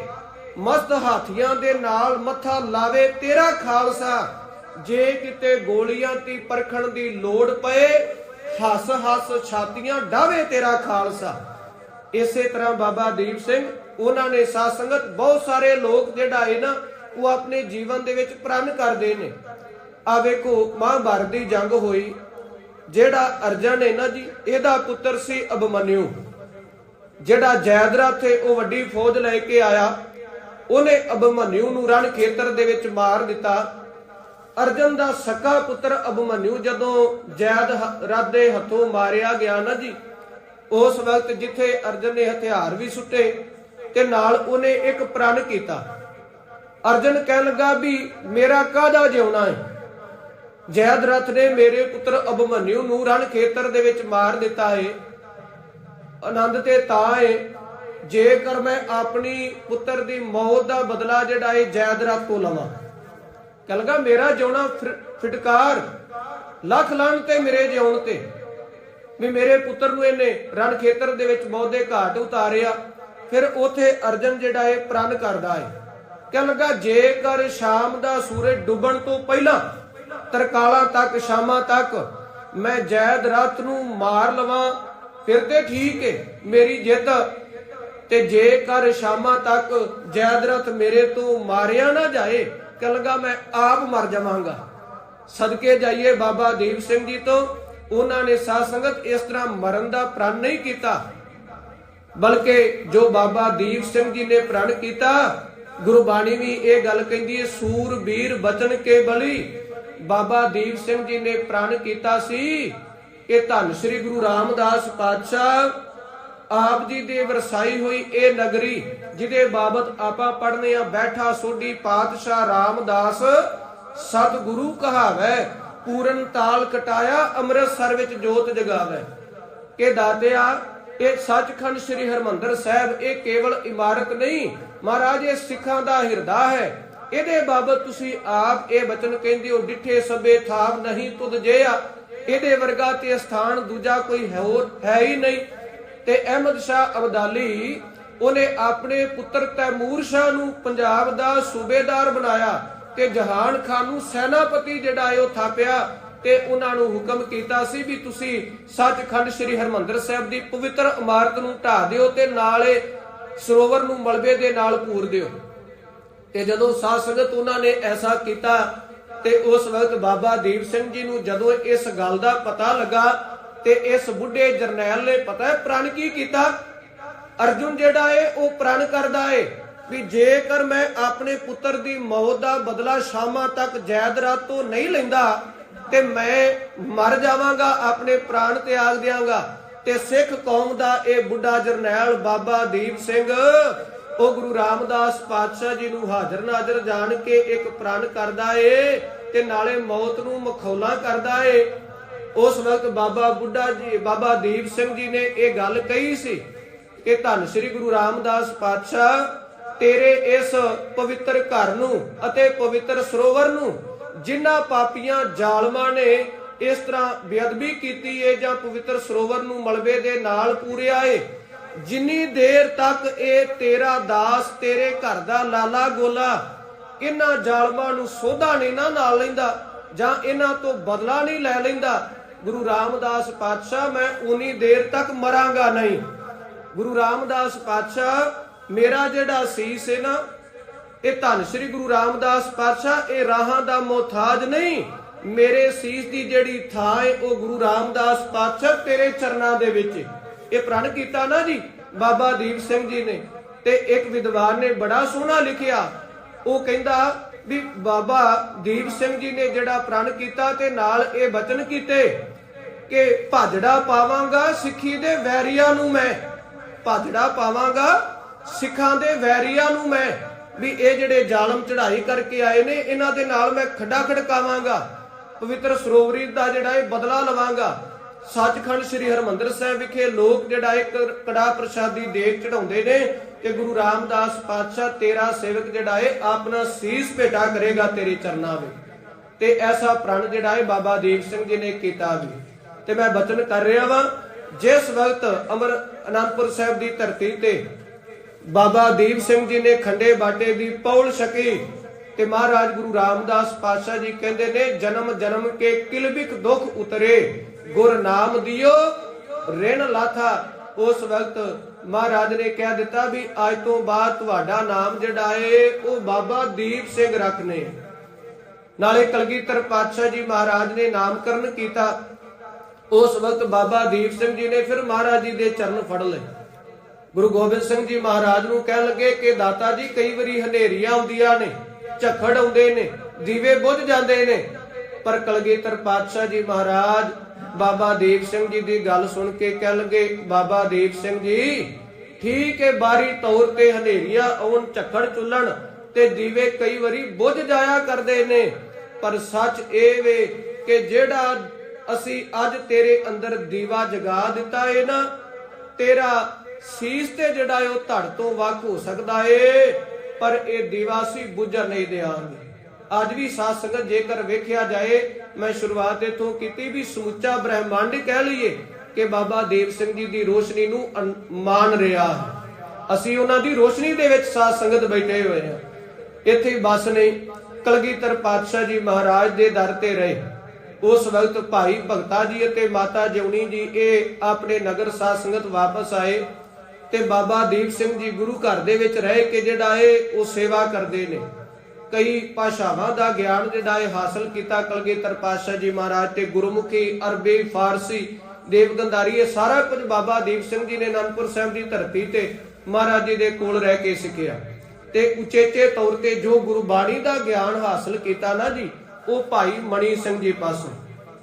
ਮਸਤ ਹਾਥੀਆਂ ਦੇ ਨਾਲ ਮੱਥਾ ਲਾਵੇ ਤੇਰਾ ਖਾਲਸਾ। ਜੇ ਕਿਤੇ ਗੋਲੀਆਂ ਦੀ ਪਰਖਣ ਦੀ ਲੋੜ ਪਏ, ਹੱਸ ਹੱਸ ਛਾਤੀਆਂ ਡਾਵੇ ਤੇਰਾ ਖਾਲਸਾ। ਇਸੇ ਤਰ੍ਹਾਂ ਬਾਬਾ ਦੀਪ ਸਿੰਘ, ਉਹਨਾਂ ਨੇ ਸਾਧ ਸੰਗਤ ਬਹੁਤ ਸਾਰੇ ਲੋਕ ਜਿਹੜਾ ਹੈ ਨਾ, ਉਹ ਆਪਣੇ ਜੀਵਨ ਦੇ ਵਿੱਚ ਪ੍ਰਣ ਕਰਦੇ ਨੇ। ਆ ਵੇਖੋ, ਮਹਾਭਾਰਤ ਦੀ ਜੰਗ ਹੋਈ, ਜਿਹੜਾ ਅਰਜਨ ਹੈ ਨਾ ਜੀ, ਇਹਦਾ ਪੁੱਤਰ ਸੀ ਅਭਮਨਿਊ ਜਿਹੜਾ ਜੈਦਰਥ ਹੈ ਉਹ ਵੱਡੀ ਫੌਜ ਲੈ ਕੇ ਆਇਆ, ਉਹਨੇ ਅਭਮਨਿਊ ਨੂੰ ਰਣ ਖੇਤਰ ਦੇ ਵਿੱਚ ਮਾਰ ਦਿੱਤਾ। ਅਰਜਨ ਦਾ ਸਕਾ ਪੁੱਤਰ ਅਭਮਨਿਊ ਜਦੋਂ ਜੈਦ ਰਥ ਦੇ ਹੱਥੋਂ ਮਾਰਿਆ ਗਿਆ ਨਾ ਜੀ, ਉਸ ਵਕਤ ਜਿੱਥੇ ਅਰਜਨ ਨੇ ਹਥਿਆਰ ਵੀ ਸੁੱਟੇ ਤੇ ਨਾਲ ਉਹਨੇ ਇੱਕ ਪ੍ਰਣ ਕੀਤਾ। ਅਰਜਨ ਕਹਿਣ ਲੱਗਾ ਵੀ, ਮੇਰਾ ਕਾਹਦਾ ਜਿਉਣਾ ਹੈ? ਜੈਦਰਥ ਨੇ ਮੇਰੇ ਪੁੱਤਰ ਅਭਮਨਿਊ ਨੂੰ ਰਣ ਖੇਤਰ ਦੇ ਵਿੱਚ ਮਾਰ ਦਿੱਤਾ ਹੈ ਆਨੰਦ ਤੇ ਤਾਂ ਏ। ਜੇਕਰ ਮੈਂ ਆਪਣੀ ਪੁੱਤਰ ਦੀ ਮੌਤ ਦਾ ਬਦਲਾ ਜਿਹੜਾ ਹੈ ਜੈਦਰਥ ਤੋਂ ਲਵਾਂ। ਕਲਗਾ ਮੇਰਾ ਜਿਉਣਾ ਫਿਰ- ਫਿਟਕਾਰ। ਲੱਖ ਲਾਣ ਤੇ ਮੇਰੇ ਜਿਉਣ ਤੇ। ਵੀ ਮੇਰੇ ਪੁੱਤਰ ਨੂੰ ਇਹਨੇ ਰਣ ਖੇਤਰ ਦੇ ਵਿੱਚ ਮੌਤ ਦੇ ਘਾਟ ਉਤਾਰਿਆ। ਫਿਰ ਉਥੇ ਅਰਜਨ ਜਿਹੜਾ ਇਹ ਪ੍ਰਣ ਕਰਦਾ ਏ। ਕਹਿਣ ਲੱਗਾ, ਜੇਕਰ ਸ਼ਾਮ ਦਾ ਸੂਰਜ ਡੁੱਬਣ ਤੋਂ ਪਹਿਲਾਂ ਤਰਕਾਲਾਂ ਤੱਕ, ਸ਼ਾਮਾਂ ਤੱਕ ਮੈਂ ਜੈਦ ਰਥ ਨੂੰ ਮਾਰ ਲਵਾਂ ਫਿਰ ਤੇ ਠੀਕ ਹੈ ਮੇਰੀ ਜਿੱਤ ਤੇ ਜੇਕਰ ਸ਼ਾਮਾਂ ਤੱਕ ਜੈਦ ਮੇਰੇ ਤੋਂ ਮਾਰਿਆ ਨਾ ਜਾਏ ਕਹਿਣ ਮੈਂ ਆਪ ਮਰ ਜਾਵਾਂਗਾ। ਸਦਕੇ ਜਾਈਏ ਬਾਬਾ ਦੀਪ ਸਿੰਘ ਜੀ ਤੋਂ, ਉਹਨਾਂ ਨੇ ਸਾਧ ਸੰਗਤ ਇਸ ਤਰ੍ਹਾਂ ਮਰਨ ਦਾ ਪ੍ਰਣ ਨਹੀਂ ਕੀਤਾ। ਬਲਕਿ ਜੋ ਬਾਬਾ ਦੀਪ ਸਿੰਘ ਜੀ ਨੇ ਪ੍ਰਣ ਕੀਤਾ ਗੁਰਬਾਣੀ ਵੀ ਇਹ ਗੱਲ ਕਹਿੰਦੀ ਹੈ ਸੂਰਬੀਰ ਬਚਨ ਕੇ ਬਲੀ। ਬਾਬਾ ਦੀਪ ਸਿੰਘ ਜੀ ਨੇ ਪ੍ਰਣ ਕੀਤਾ ਸੀ ਕਿ ਧੰਨ ਸ੍ਰੀ ਗੁਰੂ ਰਾਮਦਾਸ ਪਾਤਸ਼ਾਹ ਆਪ ਜੀ ਦੇ ਵਰਸਾਈ ਹੋਈ ਇਹ ਨਗਰੀ, ਜਿਹਦੇ ਬਾਬਤ ਆਪਾਂ ਪੜ੍ਹਨੇ ਆ, ਬੈਠਾ ਸੋਢੀ ਪਾਤਸ਼ਾਹ ਰਾਮਦਾਸ, ਸਤਿਗੁਰੂ ਕਹਾਵੈ, ਪੂਰਨ ਤਾਲ ਕਟਾਇਆ, ਅੰਮ੍ਰਿਤਸਰ ਵਿੱਚ ਜੋਤ ਜਗਾਵੈ। ਕਿ ਦਾਤਿਆ, ਇਹ ਸੱਚਖੰਡ ਸ੍ਰੀ ਹਰਮੰਦਰ ਸਾਹਿਬ, ਇਹ ਕੇਵਲ ਇਮਾਰਤ ਨਹੀਂ, ਮਹਾਰਾਜ ਇਹ ਸਿੱਖਾਂ ਦਾ ਹਿਰਦਾ ਹੈ। ਇਹਦੇ ਬਾਬਤ ਤੁਸੀਂ ਆਪ ਇਹ ਬਚਨ ਕਹਿੰਦੇ ਹੋ, ਡਿੱਠੇ ਸਭੇ ਥਾਪ ਨਹੀਂ ਤੁਧ ਜਿਆ। ਇਹਦੇ ਵਰਗਾ ਤੇ ਸਥਾਨ ਦੂਜਾ ਕੋਈ ਹੈ ਹੋਰ ਹੈ ਹੀ ਨਹੀਂ। ਤੇ ਅਹਿਮਦ ਸ਼ਾਹ ਅਬਦਾਲੀ, ਉਹਨੇ ਆਪਣੇ ਪੁੱਤਰ ਤੈਮੂਰ ਸ਼ਾਹ ਨੂੰ ਪੰਜਾਬ ਦਾ ਸੂਬੇਦਾਰ ਬਣਾਇਆ ਤੇ ਜਹਾਨ ਖਾਨ ਨੂੰ ਸੈਨਾਪਤੀ ਜਿਹੜਾ ਹੈ ਉਹ ਥਾਪਿਆ ਤੇ ਉਹਨਾਂ ਨੂੰ ਹੁਕਮ ਕੀਤਾ ਸੀ ਵੀ ਤੁਸੀਂ ਸੱਚਖੰਡ ਸ੍ਰੀ ਹਰਮੰਦਰ ਸਾਹਿਬ ਦੀ ਪਵਿੱਤਰ ਇਮਾਰਤ ਨੂੰ ਢਾਹ ਦਿਓ ਤੇ ਨਾਲੇ ਸਰੋਵਰ ਨੂੰ ਮਲਬੇ ਦੇ ਨਾਲ ਪੂਰ ਦਿਓ। ਤੇ ਜਦੋਂ ਸਾਧ ਸੰਗਤ ਉਹਨਾਂ ਨੇ ਐਸਾ ਕੀਤਾ ਤੇ ਉਸ ਵਕਤ ਬਾਬਾ ਦੀਪ ਸਿੰਘ ਜੀ ਨੂੰ ਜਦੋਂ ਇਸ ਗੱਲ ਦਾ ਪਤਾ ਲੱਗਾ ਤੇ ਇਸ ਬੁੱਢੇ ਜਰਨੈਲ ਨੇ ਪਤਾ ਹੈ ਪ੍ਰਣ ਕੀ ਕੀਤਾ? ਅਰਜੁਨ ਜਿਹੜਾ ਏ, ਉਹ ਪ੍ਰਣ ਕਰਦਾ ਏ ਵੀ ਜੇਕਰ ਮੈਂ ਆਪਣੇ ਪੁੱਤਰ ਦੀ ਮੌਤ ਦਾ ਬਦਲਾ ਸ਼ਾਮਾਂ ਤੱਕ ਜੈਦਰਾਤ ਤੋਂ ਨਹੀਂ ਲੈਂਦਾ, ਤੇ ਮੈਂ ਮਰ ਜਾਵਾਂਗਾ, ਆਪਣੇ ਪ੍ਰਾਣ ਤਿਆਗ ਦਿਆਂਗਾ, ਤੇ ਸਿੱਖ ਕੌਮ ਦਾ ਇਹ ਬੁੱਢਾ ਜਰਨੈਲ ਬਾਬਾ ਦੀਪ ਸਿੰਘ, ਉਹ ਗੁਰੂ ਰਾਮਦਾਸ ਪਾਤਸ਼ਾਹ ਜੀ ਨੂੰ ਹਾਜ਼ਰ ਨਾਜ਼ਰ ਜਾਣ ਕੇ ਇੱਕ ਪ੍ਰਣ ਕਰਦਾ ਏ ਤੇ ਨਾਲੇ ਮੌਤ ਨੂੰ ਮਖੌਲਾ ਕਰਦਾ ਏ। ਉਸ ਵਕਤ ਬਾਬਾ ਬੁੱਢਾ ਜੀ, ਬਾਬਾ ਦੀਪ ਸਿੰਘ ਜੀ ਨੇ ਇਹ ਗੱਲ ਕਹੀ ਸੀ ਕਿ ਧੰਨ ਸ੍ਰੀ ਗੁਰੂ ਰਾਮਦਾਸ ਪਾਤਸ਼ਾਹ, ਤੇਰੇ ਇਸ ਪਵਿੱਤਰ ਘਰ ਨੂੰ ਅਤੇ ਪਵਿੱਤਰ ਸਰੋਵਰ ਨੂੰ ਜਿਨ੍ਹਾਂ ਪਾਪੀਆਂ ਜ਼ਾਲਮਾਂ ਨੇ ਇਸ ਤਰ੍ਹਾਂ ਬੇਅਦਬੀ ਕੀਤੀ ਏ ਜਾਂ ਪਵਿੱਤਰ ਸਰੋਵਰ ਨੂੰ ਮਲਬੇ ਦੇ ਨਾਲ ਪੂਰਿਆ ਏ, ਜਿੰਨੀ ਦੇਰ ਤੱਕ ਇਹ ਤੇਰਾ ਦਾਸ ਤੇਰੇ ਘਰ ਦਾ ਲਾਲਾ ਗੋਲਾ ਇਹਨਾਂ ਜ਼ਾਲਮਾਂ ਨੂੰ ਸੋਧਾ ਨਹੀਂ, ਨਾ ਨਾਲ ਲੈਂਦਾ, ਜਾਂ ਇਹਨਾਂ ਤੋਂ ਬਦਲਾ ਨਹੀਂ ਲੈ ਲੈਂਦਾ। ਗੁਰੂ ਰਾਮਦਾਸ ਪਾਤਸ਼ਾਹ, ਮੈਂ ਉਨੀ ਦੇਰ ਤੱਕ ਮਰਾਂਗਾ ਨਹੀਂ। ਗੁਰੂ ਰਾਮਦਾਸ ਪਾਤਸ਼ਾਹ, ਮੇਰਾ ਜਿਹੜਾ ਸੀਸ ਹੈ ਨਾ, ਇਹ ਧੰਨ ਸ੍ਰੀ ਗੁਰੂ ਰਾਮਦਾਸ ਪਾਤਸ਼ਾਹ, ਇਹ ਰਾਹਾਂ ਦਾ ਮੋਥਾਜ ਨਹੀਂ। ਮੇਰੇ ਸੀਸ ਦੀ ਜਿਹੜੀ ਥਾਂ ਹੈ ਉਹ ਗੁਰੂ ਰਾਮਦਾਸ ਪਾਤਸ਼ਾਹ ਤੇਰੇ ਚਰਨਾਂ ਦੇ ਵਿੱਚ ਇਹ ਪ੍ਰਣ ਕੀਤਾ ਨਾ ਜੀ, ਬਾਬਾ ਦੀਪ ਸਿੰਘ ਜੀ ਨੇ, ਤੇ ਇੱਕ ਵਿਦਵਾਨ ਨੇ ਬੜਾ ਸੋਹਣਾ ਲਿਖਿਆ। ਉਹ ਕਹਿੰਦਾ ਵੀ ਬਾਬਾ ਦੀਪ ਸਿੰਘ ਜੀ ਨੇ ਜਿਹੜਾ ਪ੍ਰਣ ਕੀਤਾ ਤੇ ਨਾਲ ਇਹ ਬਚਨ ਕੀਤੇ ਕਿ ਭਾਜੜਾ ਪਾਵਾਂਗਾ ਸਿੱਖੀ ਦੇ ਵੈਰੀਆਂ ਨੂੰ ਮੈਂ। ਭਾਜੜਾ ਪਾਵਾਂਗਾ ਸਿੱਖਾਂ ਦੇ ਵੈਰੀਆਂ ਨੂੰ ਮੈਂ। ਵੀ ਇਹ ਜਿਹੜੇ ਜ਼ਾਲਮ ਚੜ੍ਹਾਈ ਕਰਕੇ ਆਏ ਨੇ, ਇਹਨਾਂ ਦੇ ਨਾਲ ਮੈਂ ਖੱਡਾ ਖੜਕਾਵਾਂਗਾ। ਪਵਿੱਤਰ ਸਰੋਵਰੀ ਦਾ ਜਿਹੜਾ ਇਹ ਬਦਲਾ ਲਵਾਂਗਾ। ਸੱਚਖੰਡ ਸ੍ਰੀ ਹਰਮੰਦਰ ਸਾਹਿਬ ਵਿਖੇ ਲੋਕ ਜਿਹੜਾ ਇੱਕ ਕੜਾ ਪ੍ਰਸ਼ਾਦੀ ਦੇਗ ਚੜਾਉਂਦੇ ਨੇ ਤੇ ਗੁਰੂ ਰਾਮਦਾਸ ਪਾਤਸ਼ਾਹ ਤੇਰਾ ਸੇਵਕ ਜਿਹੜਾ ਹੈ ਆਪਣਾ ਸੀਸ ਭੇਟਾ ਕਰੇਗਾ ਤੇਰੇ ਚਰਨਾਂ ਵਿੱਚ। ਤੇ ਐਸਾ ਪ੍ਰਣ ਜਿਹੜਾ ਹੈ ਬਾਬਾ ਦੀਪ ਸਿੰਘ ਜੀ ਨੇ ਕੀਤਾ ਵੀ। ਤੇ ਮੈਂ ਬਚਨ ਕਰ ਰਿਹਾ ਵਾਂ, ਜਿਸ ਵਕਤ ਅਮਰ ਅਨੰਦਪੁਰ ਸਾਹਿਬ ਦੀ ਧਰਤੀ ਤੇ ਬਾਬਾ ਦੀਪ ਸਿੰਘ ਜੀ ਨੇ ਖੰਡੇ ਬਾਟੇ ਦੀ ਪੌਲ ਛਕੀ, ਤੇ ਮਹਾਰਾਜ ਗੁਰੂ ਰਾਮਦਾਸ ਪਾਤਸ਼ਾਹ ਜੀ ਕਹਿੰਦੇ ਨੇ, ਜਨਮ ਜਨਮ ਕੇ ਕਿਲਬਿਕ ਦੁੱਖ ਉਤਰੇ, ਗੁਰ ਨਾਮ ਦਿਓ, ਰਿਣ ਲਾਥਾ। ਉਸ ਵਕਤ ਮਹਾਰਾਜ ਨੇ ਕਹਿ ਦਿੱਤਾ ਵੀ ਅੱਜ ਤੋਂ ਬਾਅਦ ਤੁਹਾਡਾ ਨਾਮ ਜਿਹੜਾ ਏ, ਉਹ ਬਾਬਾ ਦੀਪ ਸਿੰਘ ਰੱਖਨੇ। ਨਾਲੇ ਕਲਗੀਧਰ ਪਾਤਸ਼ਾਹ ਜੀ ਮਹਾਰਾਜ ਨੇ ਨਾਮਕਰਨ ਕੀਤਾ। ਉਸ ਵਕਤ ਬਾਬਾ ਦੀਪ ਸਿੰਘ ਜੀ ਨੇ ਫਿਰ ਮਹਾਰਾਜ ਜੀ ਦੇ ਚਰਨ ਫੜ ਲਏ। ਗੁਰੂ ਗੋਬਿੰਦ ਸਿੰਘ ਜੀ ਮਹਾਰਾਜ ਨੂੰ ਕਹਿਣ ਲੱਗੇ ਕਿ ਦਾਤਾ ਜੀ, ਕਈ ਵਾਰੀ ਹਨੇਰੀਆਂ ਆਉਂਦੀਆਂ ਨੇ, ਝੱਖੜ ਆਉਂਦੇ ਨੇ, ਦੀਵੇ ਬੁੱਝ ਜਾਂਦੇ ਨੇ। ਪਰ ਕਲਗੀਧਰ ਪਾਤਸ਼ਾਹ ਜੀ ਮਹਾਰਾਜ ਬਾਬਾ ਦੀਪ ਸਿੰਘ ਜੀ ਦੀ ਗੱਲ ਸੁਣ ਕੇ ਕਹਿ ਲੱਗੇ, ਬਾਬਾ ਦੀਪ ਸਿੰਘ ਜੀ, ਠੀਕ ਹੈ ਬਾਰੀ ਤੌਰ ਤੇ ਹਨੇਰੀਆਂ ਆਉਣ, ਝੱਖੜ ਚੁੱਲਣ ਤੇ ਦੀਵੇ ਕਈ ਵਾਰੀ ਬੁੱਝ ਜਾਇਆ ਕਰਦੇ ਨੇ। ਪਰ ਸੱਚ ਇਹ ਵੇ ਕਿ ਜਿਹੜਾ ਅਸੀਂ ਅੱਜ ਤੇਰੇ ਅੰਦਰ ਦੀਵਾ ਜਗਾ ਦਿੱਤਾ ਏ ਨਾ, ਤੇਰਾ ਸੀਸ ਤੇ ਜਿਹੜਾ ਏ ਉਹ ਧੜ ਤੋਂ ਵੱਖ ਹੋ ਸਕਦਾ ਏ, ਪਰ ਇਹ ਦੀਵਾ ਸੀ ਬੁਝਣ ਨਹੀਂ ਦੇਾਂਗੇ ਅੱਜ ਵੀ ਸਾਧ ਸੰਗਤ ਜੇਕਰ ਵੇਖਿਆ ਜਾਏ, ਮੈਂ ਸ਼ੁਰੂਆਤ ਇਥੋਂ ਕੀਤੀ ਵੀ ਸਮੁੱਚਾ ਬ੍ਰਹਿਮੰਡ ਕਹਿ ਲਈਏ ਕਿ ਬਾਬਾ ਦੇਵ ਸਿੰਘ ਜੀ ਦੀ ਰੋਸ਼ਨੀ ਨੂੰ ਅਨ- ਰਿਹਾ ਹੈ। ਅਸੀਂ ਉਹਨਾਂ ਦੀ ਰੋਸ਼ਨੀ ਦੇ ਵਿੱਚ ਸਾਧ ਸੰਗਤ ਬੈਠੇ ਹੋਏ ਹਾਂ। ਇੱਥੇ ਬਸ ਨਹੀਂ ਕਲਗੀਧਰ ਪਾਤਸ਼ਾਹ ਜੀ ਮਹਾਰਾਜ ਦੇ ਦਰ ਤੇ ਰਹੇ। ਉਸ ਵਕਤ ਭਾਈ ਭਗਤਾ ਜੀ ਅਤੇ ਮਾਤਾ ਜਿਉਣੀ ਜੀ ਇਹ ਆਪਣੇ ਨਗਰ ਸਾਧ ਸੰਗਤ ਵਾਪਸ ਆਏ ਤੇ ਬਾਬਾ ਦੀਪ ਸਿੰਘ ਜੀ ਗੁਰੂ ਘਰ ਦੇ ਵਿੱਚ ਰਹਿ ਕੇ ਜਿਹੜਾ ਇਹ ਉਹ ਸੇਵਾ ਕਰਦੇ ਨੇ। ਕਈ ਭਾਸ਼ਾਵਾਂ ਦਾ ਗਿਆਨ ਜਿਹੜਾ ਇਹ ਹਾਸਲ ਕੀਤਾ। ਕਲਗੀਧਰ ਪਾਤਸ਼ਾਹ ਜੀ ਮਹਾਰਾਜ ਤੇ ਗੁਰਮੁਖੀ ਅਰਬੀ, ਫਾਰਸੀ ਦੇਵਗੰਧਾਰੀ ਇਹ ਸਾਰਾ ਕੁਝ ਬਾਬਾ ਦੀਪ ਸਿੰਘ ਜੀ ਨੇ ਅਨੰਦਪੁਰ ਸਾਹਿਬ ਦੀ ਧਰਤੀ ਤੇ ਮਹਾਰਾਜ ਜੀ ਦੇ ਕੋਲ ਰਹਿ ਕੇ ਸਿੱਖਿਆ। ਤੇ ਉਚੇਚੇ ਤੌਰ ਤੇ ਜੋ ਗੁਰਬਾਣੀ ਦਾ ਗਿਆਨ ਹਾਸਲ ਕੀਤਾ ਨਾ ਜੀ, ਉਹ ਭਾਈ ਮਣੀ ਸਿੰਘ ਜੀ ਪਾਸੋਂ।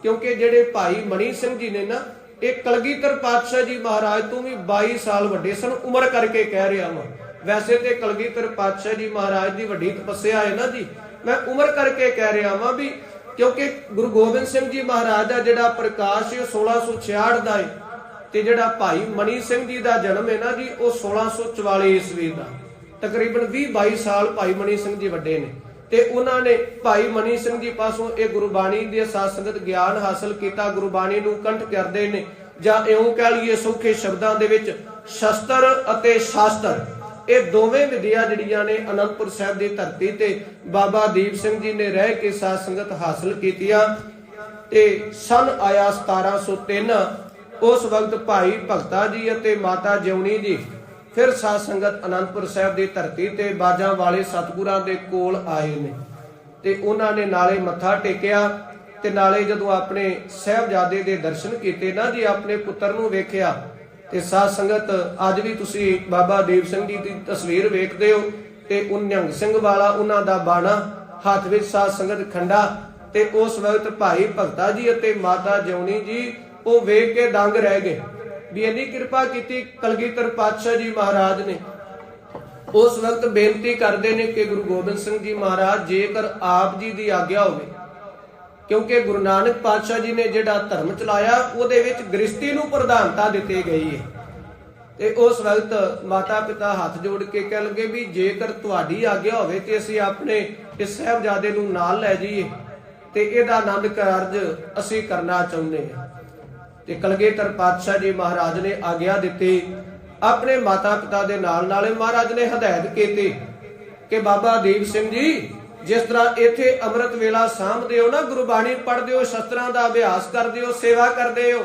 ਕਿਉਂਕਿ ਜਿਹੜੇ ਭਾਈ ਮਣੀ ਸਿੰਘ ਜੀ ਨੇ ਨਾ, ਇਹ ਕਲਗੀਧਰ ਪਾਤਸ਼ਾਹ ਜੀ ਮਹਾਰਾਜ ਤੋਂ ਵੀ 22 ਸਾਲ ਵੱਡੇ ਸਨ, ਉਮਰ ਕਰਕੇ ਕਹਿ ਰਿਹਾ ਹਾਂ ਵੈਸੇ ਤੇ ਕਲਗੀਧਰ ਪਾਤਸ਼ਾਹ ਜੀ ਮਹਾਰਾਜ ਦੀ ਵੱਡੀ ਤਪੱਸਿਆ ਹੈ ਨਾ ਜੀ ਮੈਂ ਉਮਰ ਕਰਕੇ ਕਹਿ ਰਿਹਾ ਹਾਂ ਵੀ ਕਿਉਂਕਿ ਗੁਰੂ ਗੋਬਿੰਦ ਸਿੰਘ ਜੀ ਮਹਾਰਾਜ ਦਾ ਜਿਹੜਾ ਪ੍ਰਕਾਸ਼ ਹੈ 1666 ਦਾ ਹੈ ਤੇ ਜਿਹੜਾ ਭਾਈ ਮਣੀ ਸਿੰਘ ਜੀ ਦਾ ਜਨਮ ਹੈ ਨਾ ਜੀ ਉਹ 1644 ਈਸਵੀ ਦਾ। ਤਕਰੀਬਨ 20 22 ਸਾਲ ਭਾਈ ਮਨੀ ਸਿੰਘ ਜੀ ਵੱਡੇ ਨੇ ਤੇ ਉਹਨਾਂ ਨੇ ਭਾਈ ਮਨੀ ਸਿੰਘ ਜੀ ਪਾਸੋਂ ਇਹ ਗੁਰਬਾਣੀ ਦੇ ਸਾਧ ਗਿਆਨ ਹਾਸਲ ਕੀਤਾ, ਗੁਰਬਾਣੀ ਨੂੰ ਕੰਠ ਕਰਦੇ ਨੇ ਜਾਂ ਇਉਂ ਕਹਿ ਲਈਏ ਸੌਖੇ ਸ਼ਬਦਾਂ ਦੇ ਵਿੱਚ ਸ਼ਸਤਰ ਅਤੇ ਸ਼ਾਸਤਰ। ਇਹ ਦੋਵੇਂ ਵਿਦਿਆ ਜਿਹੜੀਆਂ ਨੇ ਅਨੰਦਪੁਰ ਸਾਹਿਬ ਦੀ ਧਰਤੀ ਤੇ ਬਾਬਾ ਦੀਪ ਸਿੰਘ ਜੀ ਨੇ ਰਹਿ ਕੇ ਸਾਧ ਸੰਗਤ ਹਾਸਲ ਕੀਤੀਆਂ ਤੇ ਸਨ ਆਇਆ 1703 ਉਸ ਵਕਤ ਭਾਈ ਭਗਤਾ ਜੀ ਅਤੇ ਮਾਤਾ ਜਿਉਣੀ ਜੀ ਫਿਰ ਸਾਧ ਸੰਗਤ ਅਨੰਦਪੁਰ ਸਾਹਿਬ ਦੀ ਧਰਤੀ ਤੇ ਬਾਜਾਂ ਵਾਲੇ ਸਤਿਗੁਰਾਂ ਦੇ ਕੋਲ ਆਏ ਨੇ ਤੇ ਉਹਨਾਂ ਨੇ ਨਾਲੇ ਮੱਥਾ ਟੇਕਿਆ ਤੇ ਨਾਲੇ ਜਦੋਂ ਆਪਣੇ ਸਹਿਬਜ਼ਾਦੇ ਦੇ ਦਰਸ਼ਨ ਕੀਤੇ, ਨਾ ਜੀ ਆਪਣੇ ਪੁੱਤਰ ਨੂੰ ਵੇਖਿਆ ਤੇ ਸਾਧ ਸੰਗਤ, ਅੱਜ ਵੀ ਤੁਸੀਂ ਬਾਬਾ ਦੇਵ ਸਿੰਘ ਜੀ ਦੀ ਤਸਵੀਰ ਵੇਖਦੇ ਹੋ ਤੇ ਉਹ ਨਿਹੰਗ ਸਿੰਘ ਵਾਲਾ ਉਹਨਾਂ ਦਾ ਬਾਣਾ ਹੱਥ ਵਿੱਚ ਸਾਧ ਸੰਗਤ ਖੰਡਾ ਤੇ ਉਸ ਵਕਤ ਭਾਈ ਭਗਤਾ ਜੀ ਅਤੇ ਮਾਤਾ ਜਿਉਣੀ ਜੀ, ਉਹ ਵੇਖ ਕੇ ਦੰਗ ਰਹਿ ਗਏ। ਵੀ ਇੰਨੀ ਕਿਰਪਾ ਕੀਤੀ ਕਲਗੀਧਰ ਪਾਤਸ਼ਾਹ ਜੀ ਮਹਾਰਾਜ ਨੇ। ਉਸ ਵਕਤ ਬੇਨਤੀ ਕਰਦੇ ਨੇ ਕਿ ਗੁਰੂ ਗੋਬਿੰਦ ਸਿੰਘ ਜੀ ਮਹਾਰਾਜ, ਜੇਕਰ ਆਪ ਜੀ ਦੀ ਆਗਿਆ ਹੋਵੇ ਕਿਉਂਕਿ ਗੁਰੂ ਨਾਨਕ ਪਾਤਸ਼ਾਹ ਜੀ ਨੇ ਜਿਹੜਾ ਧਰਮ ਚਲਾਇਆ, ਉਹਦੇ ਵਿੱਚ ਗ੍ਰਸਤੀ ਨੂੰ ਪ੍ਰਧਾਨਤਾ ਦਿੱਤੀ ਗਈ ਹੈ। ਤੇ ਉਸ ਵਕਤ ਮਾਤਾ ਪਿਤਾ ਹੱਥ ਜੋੜ ਕੇ ਕਹਿ ਲਗੇ ਵੀ ਜੇਕਰ ਤੁਹਾਡੀ ਆਗਿਆ ਹੋਵੇ ਤੇ ਅਸੀਂ ਆਪਣੇ ਇਸ ਸਹਿਬਜ਼ਾਦੇ ਨੂੰ ਨਾਲ ਲੈ ਜਾਈਏ ਤੇ ਇਹਦਾ ਆਨੰਦ ਕਾਰਜ ਅਸੀਂ ਕਰਨਾ ਚਾਹੁੰਦੇ ਹਾਂ। ਤੇ ਕਲਗੀਧਰ ਪਾਤਸ਼ਾਹ ਜੀ ਮਹਾਰਾਜ ਨੇ ਆਗਿਆ ਦਿੱਤੀ, ਆਪਣੇ ਮਾਤਾ ਪਿਤਾ ਦੇ ਨਾਲ ਨਾਲੇ ਮਹਾਰਾਜ ਨੇ ਹਦਾਇਤ ਕੀਤੀ ਕਿ ਬਾਬਾ ਦੀਪ ਸਿੰਘ ਜੀ ਜਿਸ ਤਰ੍ਹਾਂ ਇੱਥੇ ਅੰਮ੍ਰਿਤ ਵੇਲਾ ਸਾਂਭਦੇ ਹੋ ਨਾ, ਗੁਰਬਾਣੀ ਪੜ੍ਹਦੇ ਹੋ, ਸ਼ਸਤਰਾਂ ਦਾ ਅਭਿਆਸ ਕਰਦੇ ਹੋ, ਸੇਵਾ ਕਰਦੇ ਹੋ।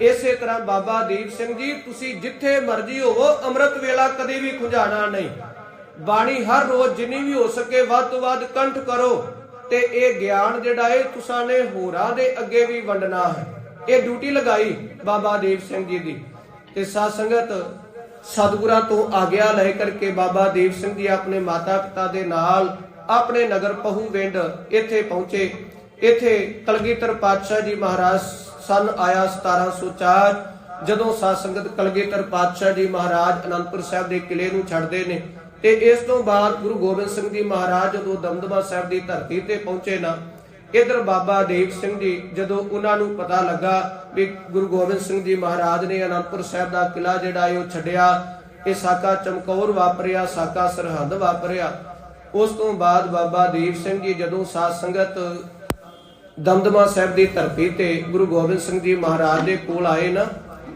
ਇਸੇ ਤਰ੍ਹਾਂ ਬਾਬਾ ਦੀਪ ਸਿੰਘ ਜੀ, ਤੁਸੀਂ ਜਿੱਥੇ ਮਰਜ਼ੀ ਹੋਵੋ, ਅੰਮ੍ਰਿਤ ਵੇਲਾ ਕਦੇ ਵੀ ਖੁੰਝਾਣਾ ਨਹੀਂ। ਬਾਣੀ ਹਰ ਰੋਜ਼ ਜਿੰਨੀ ਵੀ ਹੋ ਸਕੇ ਵੱਧ ਤੋਂ ਵੱਧ ਕੰਠ ਕਰੋ। ਤੇ ਇਹ ਗਿਆਨ ਜਿਹੜਾ ਹੈ ਤੁਸਾਂ ਨੇ ਹੋਰਾਂ ਦੇ ਅੱਗੇ ਵੀ ਵੰਡਣਾ ਹੈ। ਇਹ ਡਿਊਟੀ ਲਗਾਈ ਬਾਬਾ ਦੀਪ ਸਿੰਘ ਜੀ ਦੀ। ਤੇ ਸਾਧ ਸੰਗਤ, ਸਤਿਗੁਰਾਂ ਤੋਂ ਆਗਿਆ ਲੈ ਕਰਕੇ ਬਾਬਾ ਦੀਪ ਸਿੰਘ ਜੀ ਆਪਣੇ ਮਾਤਾ ਪਿਤਾ ਦੇ ਨਾਲ ਆਪਣੇ ਨਗਰ ਪਹੂਵਿੰਡ ਇੱਥੇ ਪਹੁੰਚੇ। ਇੱਥੇ ਕਲਗੀਧਰ ਪਾਤਸ਼ਾਹ ਜੀ ਮਹਾਰਾਜ ਸਨ ਆਇਆ 1704 ਜਦੋਂ ਸਾਧ ਸੰਗਤ ਕਲਗੀਧਰ ਪਾਤਸ਼ਾਹ ਜੀ ਮਹਾਰਾਜ ਅਨੰਦਪੁਰ ਸਾਹਿਬ ਦੇ ਕਿਲੇ ਨੂੰ ਛੱਡਦੇ ਨੇ ਤੇ ਇਸ ਤੋਂ ਬਾਅਦ ਗੁਰੂ ਗੋਬਿੰਦ ਸਿੰਘ ਜੀ ਮਹਾਰਾਜ ਜਦੋਂ ਦਮਦਮਾ ਸਾਹਿਬ ਦੀ ਧਰਤੀ ਤੇ ਪਹੁੰਚੇ ਨਾ, ਇਧਰ ਬਾਬਾ ਦੀਪ ਸਿੰਘ ਜੀ ਜਦੋਂ ਉਹਨਾਂ ਨੂੰ ਪਤਾ ਲੱਗਾ ਵੀ ਗੁਰੂ ਗੋਬਿੰਦ ਸਿੰਘ ਜੀ ਮਹਾਰਾਜ ਨੇ ਅਨੰਦਪੁਰ ਸਾਹਿਬ ਦਾ ਕਿਲਾ ਜਿਹੜਾ ਹੈ ਉਹ ਛੱਡਿਆ, ਇਹ ਸਾਕਾ ਚਮਕੌਰ ਵਾਪਰਿਆ, ਸਾਕਾ ਸਰਹੰਦ ਵਾਪਰਿਆ। ਉਸ ਤੋਂ ਬਾਅਦ ਬਾਬਾ ਦੀਪ ਸਿੰਘ ਜੀ ਜਦੋਂ ਸਾਧ ਸੰਗਤ ਦਮਦਮਾ ਸਾਹਿਬ ਦੀ ਧਰਤੀ ਤੇ ਗੁਰੂ ਗੋਬਿੰਦ ਸਿੰਘ ਜੀ ਮਹਾਰਾਜ ਦੇ ਕੋਲ ਆਏ ਨਾ,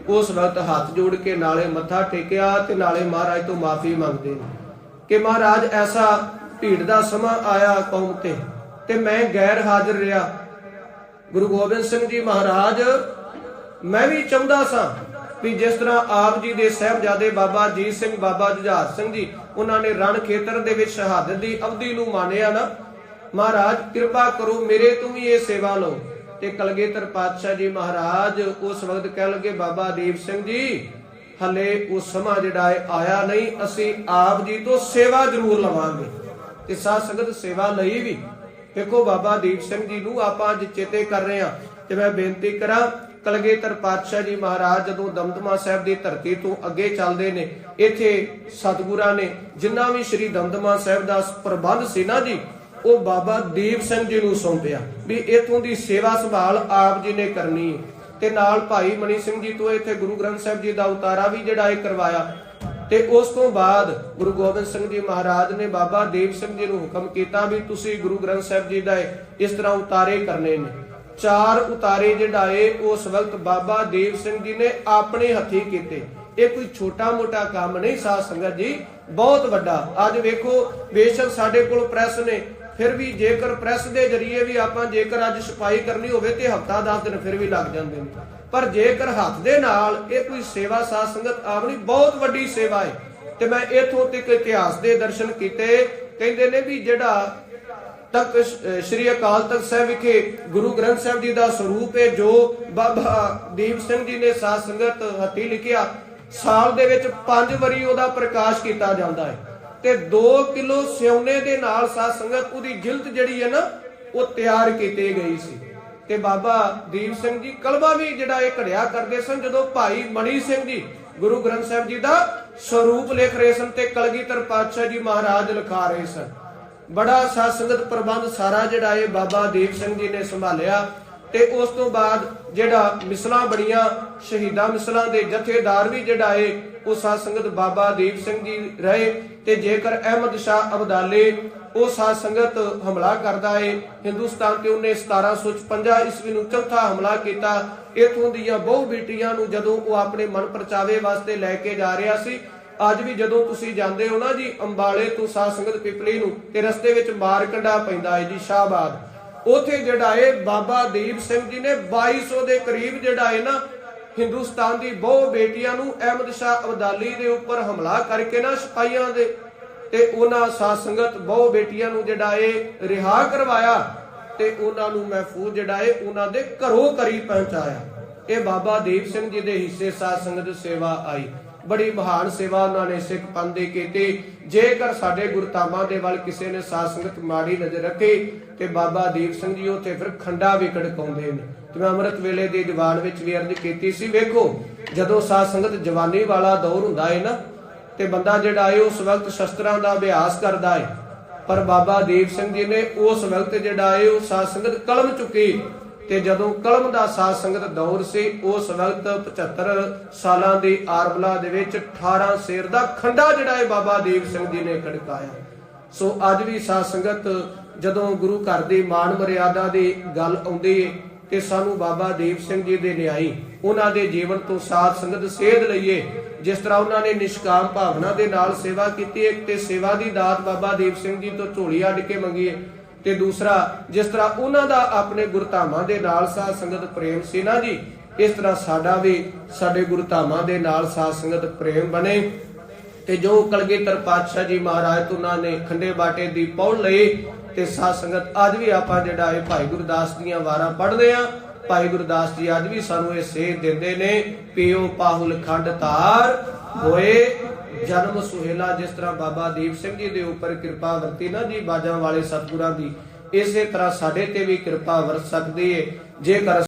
ਉਸ ਵਕਤ ਹੱਥ ਜੋੜ ਕੇ ਨਾਲੇ ਮੱਥਾ ਟੇਕਿਆ ਤੇ ਨਾਲੇ ਮਹਾਰਾਜ ਤੋਂ ਮਾਫੀ ਮੰਗਦੇ ਨੇ। ਕਿ ਮਹਾਰਾਜ, ਐਸਾ ਭੀੜ ਦਾ ਸਮਾਂ ਆਇਆ ਕੌਮ ਤੇ ਤੇ ਮੈਂ ਗੈਰ ਹਾਜ਼ਰ ਰਿਹਾ। ਗੁਰੂ ਗੋਬਿੰਦ ਸਿੰਘ ਜੀ ਮਹਾਰਾਜ, ਮੈਂ ਵੀ ਚਾਹੁੰਦਾ ਸਾਂ ਵੀ ਜਿਸ ਤਰ੍ਹਾਂ ਆਪ ਜੀ ਦੇ ਸਹਿਬਜ਼ਾਦੇ ਬਾਬਾ ਅਜੀਤ ਸਿੰਘ, ਬਾਬਾ ਜੁਝਾਰ ਸਿੰਘ ਜੀ, ਉਹਨਾਂ ਨੇ ਰਣ ਖੇਤਰ ਦੇ ਵਿੱਚ ਸ਼ਹਾਦਤ ਦੀ ਅਵਧੀ ਨੂੰ ਮਾਨਿਆ ਨਾ। ਮਹਾਰਾਜ, ਕਿਰਪਾ ਕਰੋ ਮੇਰੇ ਤੋਂ ਵੀ ਇਹ ਸੇਵਾ ਲਓ। ਤੇ ਕਲਗੀਧਰ ਪਾਤਸ਼ਾਹ ਜੀ ਮਹਾਰਾਜ, ਉਸ ਵਕਤ ਕਹਿ ਲਗੇ, ਬਾਬਾ ਦੀਪ ਸਿੰਘ ਜੀ, ਹਲੇ ਉਹ ਸਮਾਂ ਜਿਹੜਾ ਹੈ ਆਇਆ ਨਹੀਂ, ਅਸੀਂ ਆਪ ਜੀ ਤੋਂ ਸੇਵਾ ਜ਼ਰੂਰ ਲਵਾਂਗੇ। ਤੇ ਸਾਧ ਸੰਗਤ ਸੇਵਾ ਲਈ ਵੀ। ਦੇਖੋ ਬਾਬਾ ਦੀਪ ਸਿੰਘ ਜੀ ਨੂੰ ਆਪਾਂ ਅੱਜ ਚੇਤੇ ਕਰ ਰਹੇ ਹਾਂ। ਤੇ ਮੈਂ ਬੇਨਤੀ ਕਰਾਂ ਕਲਗੀਧਰ ਪਾਤਸ਼ਾਹ ਜੀ ਮਹਾਰਾਜ ਜਦੋਂ ਦਮਦਮਾ ਸਾਹਿਬ ਦੀ ਧਰਤੀ ਤੋਂ ਅੱਗੇ ਚੱਲਦੇ ਨੇ, ਇੱਥੇ ਸਤਿਗੁਰਾਂ ਨੇ ਜਿੰਨਾ ਵੀ ਸ੍ਰੀ ਦਮਦਮਾ ਸਾਹਿਬ ਦਾ ਪ੍ਰਬੰਧ ਸੀ ਨਾ ਜੀ, ਉਹ ਬਾਬਾ ਦੀਪ ਸਿੰਘ ਜੀ ਨੂੰ ਸੌਂਪਿਆ ਵੀ ਇਥੋਂ ਦੀ ਸੇਵਾ ਸੰਭਾਲ ਆਪ ਜੀ ਨੇ ਕਰਨੀ ਤੇ ਨਾਲ ਭਾਈ ਮਨੀ ਸਿੰਘ ਜੀ ਤੋਂ ਇੱਥੇ ਗੁਰੂ ਗ੍ਰੰਥ ਸਾਹਿਬ ਜੀ ਦਾ ਉਤਾਰਾ ਵੀ ਜਿਹੜਾ ਇਹ ਕਰਵਾਇਆ। ਤੇ ਉਸ ਤੋਂ ਬਾਅਦ ਗੁਰੂ ਗੋਬਿੰਦ ਸਿੰਘ ਜੀ ਮਹਾਰਾਜ ਨੇ ਬਾਬਾ ਦੀਪ ਸਿੰਘ ਜੀ ਨੂੰ ਹੁਕਮ ਕੀਤਾ ਵੀ ਤੁਸੀਂ ਗੁਰੂ ਗ੍ਰੰਥ ਸਾਹਿਬ ਜੀ ਦਾ ਇਸ ਤਰ੍ਹਾਂ ਉਤਾਰੇ ਕਰਨੇ ਨੇ। ਚਾਰ ਉਤਾਰੇ ਜਿਹੜਾ ਉਸ ਵਕਤ ਬਾਬਾ ਦੀਪ ਸਿੰਘ ਜੀ ਨੇ ਆਪਣੇ ਹੱਥੀਂ ਕੀਤੇ। ਇਹ ਕੋਈ ਛੋਟਾ ਮੋਟਾ ਕੰਮ ਨਹੀਂ ਸਾਧ ਸੰਗਤ ਜੀ, ਬਹੁਤ ਵੱਡਾ। ਅੱਜ ਵੇਖੋ, ਬੇਸ਼ੱਕ ਸਾਡੇ ਕੋਲ ਪ੍ਰੈਸ ਨੇ, ਫਿਰ ਵੀ ਜੇਕਰ ਪ੍ਰੈਸ ਦੇ ਜਰੀਏ ਵੀ ਆਪਾਂ ਜੇਕਰ ਅੱਜ ਛਪਾਈ ਕਰਨੀ ਹੋਵੇ ਤੇ ਹਫਤਾ 10 ਦਿਨ ਫਿਰ ਵੀ ਲੱਗ ਜਾਂਦੇ ਨੇ। ਪਰ ਜੇਕਰ ਹੱਥ ਦੇ ਨਾਲ ਇਹ ਕੋਈ ਸੇਵਾ ਸਾਧ ਸੰਗਤ ਆਪਣੀ ਬਹੁਤ ਵੱਡੀ ਸੇਵਾ ਹੈ ਤੇ ਮੈਂ ਇਥੋਂ ਤੱਕ ਇਤਿਹਾਸ ਦੇ ਦਰਸ਼ਨ ਕੀਤੇ, ਕਹਿੰਦੇ ਨੇ ਵੀ ਜਿਹੜਾ ਤੱਕ ਸ੍ਰੀ ਅਕਾਲ ਤਖਤ ਸਾਹਿਬ ਵਿਖੇ ਗੁਰੂ ਗ੍ਰੰਥ ਸਾਹਿਬ ਜੀ ਦਾ ਸਰੂਪ ਹੈ, ਜੋ ਬਾਬਾ ਦੀਪ ਸਿੰਘ ਜੀ ਨੇ ਸਾਧ ਸੰਗਤ ਹੱਥੀ ਲਿਖਿਆ, ਸਾਲ ਦੇ ਵਿੱਚ ਪੰਜ ਵਾਰੀ ਉਹਦਾ ਪ੍ਰਕਾਸ਼ ਕੀਤਾ ਜਾਂਦਾ ਹੈ। ਤੇ 2 ਕਿਲੋ ਸਿਉਨੇ ਦੇ ਨਾਲ ਸਾਧ ਸੰਗਤ ਉਹਦੀ ਜਿਲਤ ਜਿਹੜੀ ਹੈ ਨਾ, ਉਹ ਤਿਆਰ ਕੀਤੀ ਗਈ ਸੀ। ਤੇ ਬਾਬਾ ਦੀਪ ਸਿੰਘ ਜੀ ਕਲਬਾ ਵੀ ਜਿਹੜਾ ਇਹ ਘੜਿਆ ਕਰਦੇ ਸਨ, ਜਦੋਂ ਭਾਈ ਮਣੀ ਸਿੰਘ ਜੀ ਗੁਰੂ ਗ੍ਰੰਥ ਸਾਹਿਬ ਜੀ ਦਾ ਸਰੂਪ ਲਿਖ ਰਹੇ ਸਨ ਤੇ ਕਲਗੀਧਰ ਪਾਤਸ਼ਾਹ ਜੀ ਮਹਾਰਾਜ ਲਿਖਾ ਰਹੇ ਸਨ। ਬੜਾ ਸਾਧ ਸੰਗਤ ਪ੍ਰਬੰਧ ਸਾਰਾ ਜਿਹੜਾ ਇਹ ਬਾਬਾ ਦੀਪ ਸਿੰਘ ਜੀ ਨੇ ਸੰਭਾਲਿਆ ਤੇ ਉਸ ਤੋਂ ਬਾਅਦ ਜਿਹੜਾ ਮਿਸਲਾਂ ਬੜੀਆਂ ਸ਼ਹੀਦਾਂ ਮਿਸਲਾਂ ਦੇ ਜਥੇਦਾਰ ਵੀ ਜਿਹੜਾ ਏ ਉਹ ਸਾਧ ਸੰਗਤ ਬਾਬਾ ਦੀਪ ਸਿੰਘ ਜੀ ਰਹੇ ਤੇ ਜੇਕਰ ਅਹਿਮਦ ਸ਼ਾਹ ਅਬਦਾਲੇ ਉਹ ਸਾਧ ਸੰਗਤ ਹਮਲਾ ਕਰਦਾ ਏ, ਹਿੰਦੁਸਤਾਨ ਤੇ ਉਹਨੇ 1755 ਈਸਵੀ ਨੂੰ ਚੌਥਾ ਹਮਲਾ ਕੀਤਾ, ਇਥੋਂ ਦੀਆਂ ਬਹੁ ਬੇਟੀਆਂ ਨੂੰ ਜਦੋਂ ਉਹ ਆਪਣੇ ਮਨ ਪਰਚਾਵੇ ਵਾਸਤੇ ਲੈ ਕੇ ਜਾ ਰਿਹਾ ਸੀ ਅੱਜ ਵੀ ਜਦੋਂ ਤੁਸੀਂ ਜਾਂਦੇ ਹੋ ਨਾ ਜੀ, ਅੰਬਾਲੇ ਤੋਂ ਸਾਧ ਸੰਗਤ ਪਿਪਲੀ ਨੂੰ ਤੇ ਰਸਤੇ ਵਿੱਚ ਮਾਰਕੰਡਾ ਪੈਂਦਾ ਹੈ ਜੀ, ਸ਼ਾਹਬਾਦ। ਉਥੇ ਜਿਹੜਾ ਏ ਬਾਬਾ ਦੀਪ ਸਿੰਘ ਜੀ ਨੇ 2200 ਦੇ ਕਰੀਬ ਜਿਹੜਾ ਏ ਨਾ, ਹਿੰਦੁਸਤਾਨ ਦੀ ਬਹੁ ਬੇਟੀਆਂ ਨੂੰ ਅਹਿਮਦ ਸ਼ਾਹ ਅਬਦਾਲੀ ਦੇ ਉੱਪਰ ਹਮਲਾ ਕਰਕੇ ਨਾ ਸਿਪਾਹੀਆਂ ਦੇ ਤੇ ਉਹਨਾਂ ਸਾਧ ਸੰਗਤ ਬਹੁ ਬੇਟੀਆਂ ਨੂੰ ਜਿਹੜਾ ਏ ਰਿਹਾ ਕਰਵਾਇਆ ਤੇ ਉਹਨਾਂ ਨੂੰ ਮਹਿਫੂਜ਼ ਜਿਹੜਾ ਹੈ ਉਹਨਾਂ ਦੇ ਘਰੋਂ ਕਰੀ ਪਹੁੰਚਾਇਆ। ਇਹ ਬਾਬਾ ਦੀਪ ਸਿੰਘ ਜੀ ਦੇ ਹਿੱਸੇ ਸਾਧ ਸੰਗਤ ਸੇਵਾ ਆਈ। ਬੜੀ ਮਹਾਨ ਸੇਵਾ ਉਹਨਾਂ ਨੇ ਸਿੱਖ ਪੰਥ ਦੀ ਕੀਤੀ। ਜੇਕਰ ਸਾਡੇ ਗੁਰਤਾਮਾਂ ਦੇ ਵੱਲ ਕਿਸੇ ਨੇ ਸਾਧ ਸੰਗਤ ਮਾੜੀ ਨਜ਼ਰ ਰੱਖੀ, ਤੇ ਬਾਬਾ ਦੀਪ ਸਿੰਘ ਜੀ ਉੱਥੇ ਫਿਰ ਖੰਡਾ ਵੀ ਕੜਕਾਉਂਦੇ ਨੇ। ਤੇ ਮੈਂ ਅੰਮ੍ਰਿਤ ਵੇਲੇ ਦੀ ਦੀਵਾਨ ਵਿੱਚ ਵੀ ਅਰਜ਼ ਕੀਤੀ ਸੀ, ਵੇਖੋ, ਜਦੋਂ ਸਾਧ ਸੰਗਤ ਜਵਾਨੀ ਵਾਲਾ ਦੌਰ ਹੁੰਦਾ ਹੈ ਨਾ, ਤੇ ਬੰਦਾ ਜਿਹੜਾ ਹੈ ਉਸ ਵਕਤ ਸ਼ਸਤਰਾਂ ਦਾ ਅਭਿਆਸ ਕਰਦਾ ਹੈ ਪਰ ਬਾਬਾ ਦੀਪ ਸਿੰਘ ਜੀ ਨੇ ਉਸ ਵਕਤ ਜਿਹੜਾ ਹੈ ਉਹ ਸਾਧ ਸੰਗਤ ਕਲਮ ਚੁੱਕੀ। ਤੇ ਜਦੋਂ ਕਲਮ ਦਾ ਸਾਧ ਸੰਗਤ ਦੌਰ ਸੀ, ਉਸ ਵਕਤ 75 ਸਾਲਾਂ ਦੀ ਆਰਬਲਾ ਦੇ ਵਿੱਚ 18 ਸ਼ੇਰ ਦਾ ਖੰਡਾ ਜਿਹੜਾ ਹੈ ਬਾਬਾ ਦੀਪ ਸਿੰਘ ਜੀ ਨੇ ਖੜਕਾਇਆ। ਸੋ ਅੱਜ ਵੀ ਸਾਧ ਸੰਗਤ ਜਦੋਂ ਗੁਰੂ ਘਰ ਦੀ ਮਾਨ ਮਰਿਆਦਾ ਦੀ ਗੱਲ ਆਉਂਦੀ ਹੈ ਤੇ ਸਾਨੂੰ ਬਾਬਾ ਦੀਪ ਸਿੰਘ ਜੀ ਦੇ ਨਿਆਈ, ਉਹਨਾਂ ਦੇ ਜੀਵਨ ਤੋਂ ਸਾਧ ਸੰਗਤ ਸੇਧ ਲਈਏ, ਜਿਸ ਤਰ੍ਹਾਂ ਉਹਨਾਂ ਨੇ ਨਿਸ਼ਕਾਮ ਭਾਵਨਾ ਦੇ ਨਾਲ ਸੇਵਾ ਕੀਤੀ ਇੱਕ ਤੇ ਸੇਵਾ ਦੀ ਦਾਤ ਬਾਬਾ ਦੀਪ ਸਿੰਘ ਜੀ ਤੋਂ ਝੋਲੀ ਅੱਡ ਕੇ ਮੰਗੀਏ ਤੇ ਦੂਸਰਾ, ਜਿਸ ਤਰ੍ਹਾਂ ਉਹਨਾਂ ਦਾ ਆਪਣੇ ਗੁਰਧਾਮਾਂ ਦੇ ਨਾਲ ਸਾਧ ਸੰਗਤ ਪ੍ਰੇਮ ਸੀ ਨਾ ਜੀ, ਇਸ ਤਰ੍ਹਾਂ ਸਾਡਾ ਵੀ ਸਾਡੇ ਗੁਰਧਾਮਾਂ ਦੇ ਨਾਲ ਸਾਧ ਸੰਗਤ ਪ੍ਰੇਮ ਬਣੇ। ਤੇ ਜੋ ਕਲਗੀਧਰ ਪਾਤਸ਼ਾਹ ਜੀ ਮਹਾਰਾਜ ਤੋਂ ਨੇ ਖੰਡੇ ਬਾਟੇ ਦੀ ਪੌੜ ਲਈ, ਤੇ ਸਾਧ ਸੰਗਤ ਅੱਜ ਵੀ ਆਪਾਂ ਜਿਹੜਾ ਇਹ ਭਾਈ ਗੁਰਦਾਸ ਦੀਆਂ ਵਾਰਾਂ ਪੜ੍ਹਦੇ ਆ ਭਾਈ ਗੁਰਦਾਸ ਜੀ ਅੱਜ ਵੀ ਸਾਨੂੰ ਇਹ ਸੇਧ ਦਿੰਦੇ ਨੇ, ਪਿਓ ਪਾਹੁਲ ਖੰਡ ਤਾਰ ਹੋਏ ਜਨਮ ਸੁਹੇਲਾ। ਜਿਸ ਤਰ੍ਹਾਂ ਬਾਬਾ ਦੀਪ ਸਿੰਘ ਜੀ ਦੇ ਉੱਪਰ ਕਿਰਪਾ ਵਰਤੀ ਨਾ ਜੀ ਬਾਜਾਂ ਵਾਲੇ ਸਤਿਗੁਰਾਂ ਦੀ, ਇਸੇ ਤਰ੍ਹਾਂ ਸਾਡੇ ਤੇ ਵੀ ਕਿਰਪਾ ਵਰਤ ਸਕਦੀ ਏ। ਜੇਕਰ